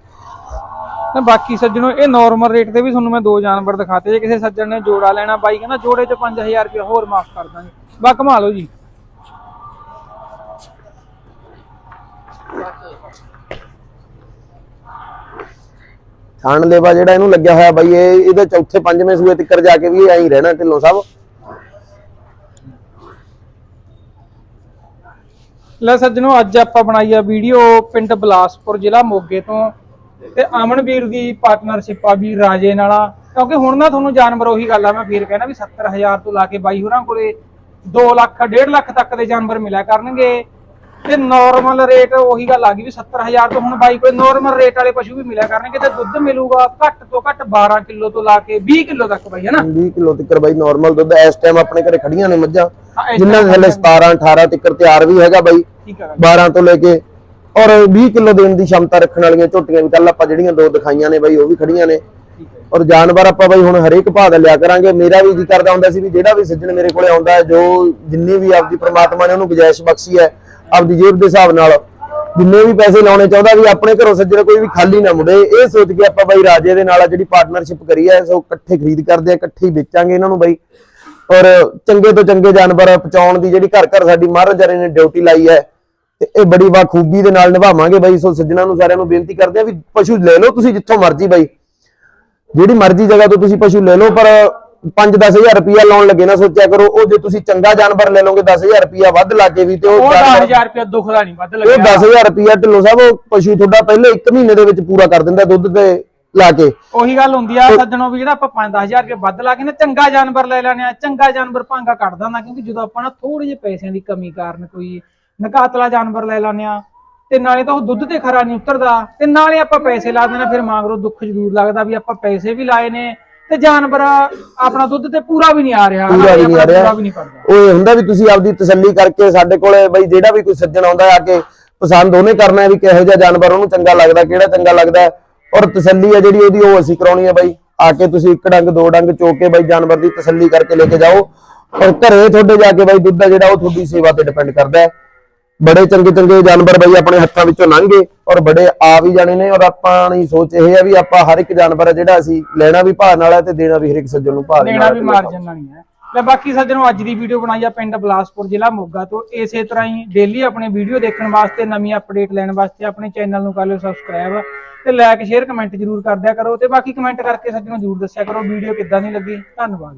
ਤੇ ਬਾਕੀ ਸੱਜਣੋ ਇਹ ਨਾਰਮਲ ਰੇਟ ਤੇ ਵੀ ਤੁਹਾਨੂੰ ਮੈਂ ਦੋ ਜਾਨਵਰ ਦਿਖਾਤੇ। ਜੇ ਕਿਸੇ ਸੱਜਣ ਨੇ ਜੋੜਾ ਲੈਣਾ ਬਾਈ ਕਹਿੰਦਾ ਜੋੜੇ 'ਚ 5000 ਰੁਪਏ ਹੋਰ ਮਾਫ ਕਰ ਦਾਂਗੇ। ਬਾ ਕਮਾ ਲਓ ਜੀ। ਥਣ ਲੇਵਾ ਜਿਹੜਾ ਇਹਨੂੰ ਲੱਗਿਆ ਹੋਇਆ ਬਾਈ ਇਹ ਇਹਦੇ ਚੌਥੇ ਪੰਜਵੇਂ ਸੂਏ ਤੱਕਰ ਜਾ ਕੇ ਵੀ ਐਂ ਹੀ ਰਹਿਣਾ ਢਿੱਲੋਂ ਸਾਹਿਬ ਲੈ ਸੱਜਣੋ ਅੱਜ ਆਪਾਂ ਬਣਾਈ ਆ ਵੀਡੀਓ ਪਿੰਡ ਬਲਾਸਪੁਰ ਜ਼ਿਲ੍ਹਾ ਮੋਗੇ ਤੋਂ। ਤੇ ਅਮਨਵੀਰ ਦੀ ਪਾਰਟਨਰਸ਼ਿਪ ਆ ਵੀ ਰਾਜੇ ਨਾਲ ਆ। ਕਿਉਂਕਿ ਹੁਣ ਨਾ ਤੁਹਾਨੂੰ ਜਾਨਵਰ ਉਹੀ ਗੱਲ ਆ ਮੈਂ ਫੇਰ ਕਹਿਣਾ ਵੀ 70000 ਤੋਂ ਲਾ ਕੇ ਬਾਈ ਹੋਰਾਂ ਕੋਲੇ 2 ਲੱਖ 1.5 ਲੱਖ ਤੱਕ ਦੇ ਜਾਨਵਰ ਮਿਲਿਆ ਕਰਨਗੇ। ਤੇ ਨਾਰਮਲ ਰੇਟ ਉਹੀ ਗੱਲ ਆ ਗਈ ਵੀ 70000 ਤੋਂ ਹੁਣ ਬਾਈ ਕੋਲੇ ਨਾਰਮਲ ਰੇਟ ਵਾਲੇ ਪਸ਼ੂ ਵੀ ਮਿਲਿਆ ਕਰਨਗੇ ਤੇ ਦੁੱਧ ਮਿਲੂਗਾ ਘੱਟ ਤੋਂ ਘੱਟ 12 ਕਿਲੋ ਤੋਂ ਲਾ ਕੇ 20 ਕਿਲੋ ਤੱਕ ਬਾਈ ਹਨਾ 20 ਕਿਲੋ ਤੱਕ ਬਾਈ ਨਾਰਮਲ ਦੁੱਧ ਇਸ ਟਾਈਮ ਆਪਣੇ ਘਰੇ ਖੜੀਆਂ ਨੇ ਮੱਝਾਂ। ਜਿਨ੍ਹਾਂ ਦੇ ਥੱਲੇ 17 18 ਤੱਕ ਤਿਆਰ ਵੀ ਹੈਗਾ ਬਾਈ। ਠੀਕ ਆ 12 ਤੋਂ ਲੈ ਕੇ ਔਰ 20 ਕਿਲੋ ਦੇਣ ਦੀ ਸ਼ਮਤਾ ਰੱਖਣ ਵਾਲੀਆਂ ਝੋਟੀਆਂ ਵੀ ਕੱਲ ਆਪਾਂ ਜਿਹੜੀਆਂ ਦੋ ਦਿਖਾਈਆਂ ਨੇ ਬਾਈ, ਉਹ ਵੀ ਖੜੀਆਂ ਨੇ। ਔਰ ਜਾਨਵਰ ਆਪਾਂ ਬਾਈ ਹੁਣ ਹਰੇਕ ਭਾਅ ਦਾ ਲਿਆ ਕਰਾਂਗੇ। ਮੇਰਾ ਵੀ ਜੀ ਕਰਦਾ ਹੁੰਦਾ ਸੀ ਵੀ ਜਿਹੜਾ ਵੀ ਸੱਜਣ ਮੇਰੇ ਕੋਲੇ ਆਉਂਦਾ ਹੈ, ਜੋ ਜਿੰਨੀ ਵੀ ਆਪਦੀ ਪ੍ਰਮਾਤਮਾ ਨੇ ਉਹਨੂੰ ਗੁਜਾਇਸ਼ ਬਖਸ਼ੀ ਹੈ, ਆਪਦੀ ਜੇਬ ਦੇ ਹਿਸਾਬ ਨਾਲ। ਜਿੰਨੇ ਵੀ ਪੈਸੇ ਲਾਉਣੇ ਚਾਹੁੰਦਾ ਵੀ ਆਪਣੇ ਘਰੋਂ ਸੱਜਣ ਕੋਈ ਵੀ ਖਾਲੀ ਨਾ ਮੁੜੇ। ਇਹ ਸੋਚ ਕੇ ਆਪਾਂ ਬਾਈ ਰਾਜੇ ਦੇ ਨਾਲ ਜਿਹੜੀ ਪਾਰਟਨਰਸ਼ਿਪ ਕਰੀ ਹੈ, ਸੋ ਇਕੱਠੇ ਖਰੀਦ ਕਰਦੇ ਆ ਇਕੱਠੇ ਵੇਚਾਂਗੇ ਇਹਨਾਂ ਨੂੰ ਬਾਈ। ਔਰ ਚੰਗੇ ਤੋਂ ਚੰਗੇ ਜਾਨਵਰ ਪਹੁੰਚਾਉਣ ਦੀ ਜਿਹੜੀ ਘਰ ਘਰ ਸਾਡੀ ਮਹਾਰਾਜਾਰੇ ਨੇ ਡਿਊਟੀ ਲਾਈ ਹੈ ਤੇ ਇਹ ਬੜੀ ਖੂਬੀ ਦੇ ਨਾਲ ਨਿਭਾਵਾਂਗੇ ਬਾਈ। ਸੋ ਸੱਜਣਾ ਨੂੰ ਸਾਰਿਆਂ ਨੂੰ ਬੇਨਤੀ ਕਰਦੇ ਆ ਵੀ ਪਸ਼ੂ ਲੈ ਲਓ ਤੁਸੀਂ ਜਿੱਥੋਂ ਮਰਜ਼ੀ ਬਾਈ। ਜਿਹੜੀ ਮਰਜ਼ੀ ਜਗ੍ਹਾ ਤੋਂ ਤੁਸੀਂ ਪਸ਼ੂ ਲੈ ਲਓ ਪਰ 5-10000 ਰੁਪਇਆ ਲਾਉਣ ਲੱਗੇ ਨਾ ਸੋਚਿਆ ਕਰੋ ਉਹ ਜੇ ਤੁਸੀਂ ਚੰਗਾ ਜਾਨਵਰ ਲੈ ਲਓਗੇ 10000 ਰੁਪਇਆ ਵੱਧ ਲਾ ਕੇ ਵੀ ਤੇ ਉਹ ਉਹ ਜਾਨਵਰ- 10000 ਰੁਪਏ ਦੁੱਖ ਦਾ ਨਹੀਂ ਵੱਧ ਉਹ ਲੱਗਿਆ 10000 ਰੁਪਇਆ ਢਿੱਲੋਂ ਸਾਹਿਬ ਉਹ ਪਸ਼ੂ ਤੁਹਾਡਾ ਪਹਿਲੇ 1 ਮਹੀਨੇ ਦੇ ਵਿੱਚ ਪੂਰਾ ਕਰ ਦਿੰਦਾ ਦੁੱਧ ਤੇ ਲਾ ਕੇ। ਉਹੀ ਗੱਲ ਹੁੰਦੀ ਆ ਸੱਜਣੋ ਵੀ ਜਿਹੜਾ ਆਪਾਂ 5-10000 ਰੁਪਏ ਵੱਧ ਲਾ ਕੇ ਨਾ ਚੰਗਾ ਜਾਨਵਰ ਲੈ ਲੈਣੇ ਆ ਚੰਗਾ ਜਾਨਵਰ ਭਾਂਗਾ ਕੱਢ ਦਿੰਦਾ ਕਿਉਂਕਿ ਜਦੋਂ ਆਪਾਂ ਨਾ ਥੋੜੇ ਜਿਹੇ ਪੈਸਿਆਂ ਦੀ ਕਮੀ ਕਾਰਨ ਕੋਈ ਨਕਾਤਲਾ ਜਾਨਵਰ ਲੈ ਲੈਣੇ ਆ ਤੇ ਨਾਲੇ ਤਾਂ ਉਹ ਦੁੱਧ ਤੇ ਖਰਾ ਨਹੀਂ ਉਤਰਦਾ। ਤੇ ਨਾਲੇ ਆਪਾਂ ਪੈਸੇ ਲਾ ਦੇਣਾ ਫਿਰ ਮਾਂਗਰੋ ਦੁੱਖ ਜ਼ਰੂਰ ਲੱਗਦਾ ਵੀ ਆਪਾਂ ਪੈਸੇ ਵੀ ਲਾਏ ਨੇ। ਤੇ ਜਾਨਵਰ ਆਪਣਾ ਦੁੱਧ ਤੇ ਪੂਰਾ ਵੀ ਨਹੀਂ ਆ ਰਿਹਾ। ਪੂਰਾ ਵੀ ਨਹੀਂ ਆ ਰਿਹਾ। ਉਹ ਹੁੰਦਾ ਵੀ ਤੁਸੀਂ ਆਪਦੀ ਤਸੱਲੀ ਕਰਕੇ ਸਾਡੇ ਕੋਲੇ ਬਈ ਜਿਹੜਾ ਵੀ ਕੋਈ ਸੱਜਣ ਆਉਂਦਾ ਆ ਕੇ ਪਸੰਦ ਉਹਨੇ ਕਰਨਾ ਹੈ ਵੀ ਕਿਹੋ ਜਿਹਾ ਜਾਨਵਰ ਉਹਨੂੰ ਚੰਗਾ ਲੱਗਦਾ ਕਿਹੜਾ ਚੰਗਾ ਲੱਗਦਾ। ਔਰ ਤਸੱਲੀ ਹੈ ਜਿਹੜੀ ਉਹਦੀ ਉਹ ਅਸੀਂ ਕਰਾਉਣੀ ਹੈ ਬਾਈ। ਆ ਕੇ ਤੁਸੀਂ ਇੱਕ ਡੰਗ ਦੋ ਡੰਗ ਚੋਕ ਕੇ ਬਾਈ ਜਾਨਵਰ ਦੀ ਤਸੱਲੀ ਕਰਕੇ ਲੈ ਕੇ ਜਾਓ। ਔਰ ਘਰੇ ਤੁਹਾਡੇ ਜਾ ਕੇ ਬਾਈ ਦੁੱਧ ਜਿਹੜਾ ਉਹ ਤੁਹਾਡੀ ਸੇਵਾ ਤੇ ਡਿਪੈਂਡ ਕਰਦਾ ਹੈ। ਬੜੇ ਚੰਗੇ ਚੰਗੇ ਜਾਨਵਰ ਬਈ ਆਪਣੇ ਹੱਥਾਂ ਵਿੱਚੋਂ ਲੰਘੇ ਔਰ ਬੜੇ ਆ ਵੀ ਜਾਣੇ ਨੇ ਔਰ ਆਪਾਂ ਦੀ ਸੋਚ ਇਹ ਹੈ ਵੀ ਆਪਾਂ ਹਰ ਇੱਕ ਜਾਨਵਰ ਹੈ ਜਿਹੜਾ ਅਸੀਂ ਲੈਣਾ ਵੀ ਭਾਅ ਨਾਲ ਹੈ ਤੇ ਦੇਣਾ ਵੀ ਹਰ ਇੱਕ ਸੱਜਣ ਨੂੰ ਦੇਣਾ ਨਾਲ ਵੀ ਹੈ। ਮਾਰਜਨ ਨਾਲ ਨਹੀਂ ਹੈ। ਲੈ ਬਾਕੀ ਸੱਜਣੋ ਅੱਜ ਦੀ ਵੀਡੀਓ ਬਣਾਈ ਆ ਪਿੰਡ ਬਲਾਸਪੁਰ ਜ਼ਿਲ੍ਹਾ ਮੋਗਾ ਤੋਂ। ਇਸੇ ਤਰ੍ਹਾਂ ਹੀ ਡੇਲੀ ਆਪਣੇ ਵੀਡੀਓ ਦੇਖਣ ਵਾਸਤੇ ਨਵੀਂ ਅਪਡੇਟ ਲੈਣ ਵਾਸਤੇ ਆਪਣੇ ਚੈਨਲ ਨੂੰ ਕਰ ਲਿਓ ਸਬਸਕ੍ਰਾਈਬ ਤੇ ਲਾਈਕ ਸ਼ੇਅਰ ਕਮੈਂਟ ਜਰੂਰ ਕਰ ਦਿਆ ਕਰੋ। ਤੇ ਬਾਕੀ ਕਮੈਂਟ ਕਰਕੇ ਸੱਜਣੋ ਜਰੂਰ ਦੱਸਿਆ ਕਰੋ ਵੀਡੀਓ ਕਿੱਦਾਂ ਦੀ ਲੱਗੀ। ਧੰਨਵਾਦ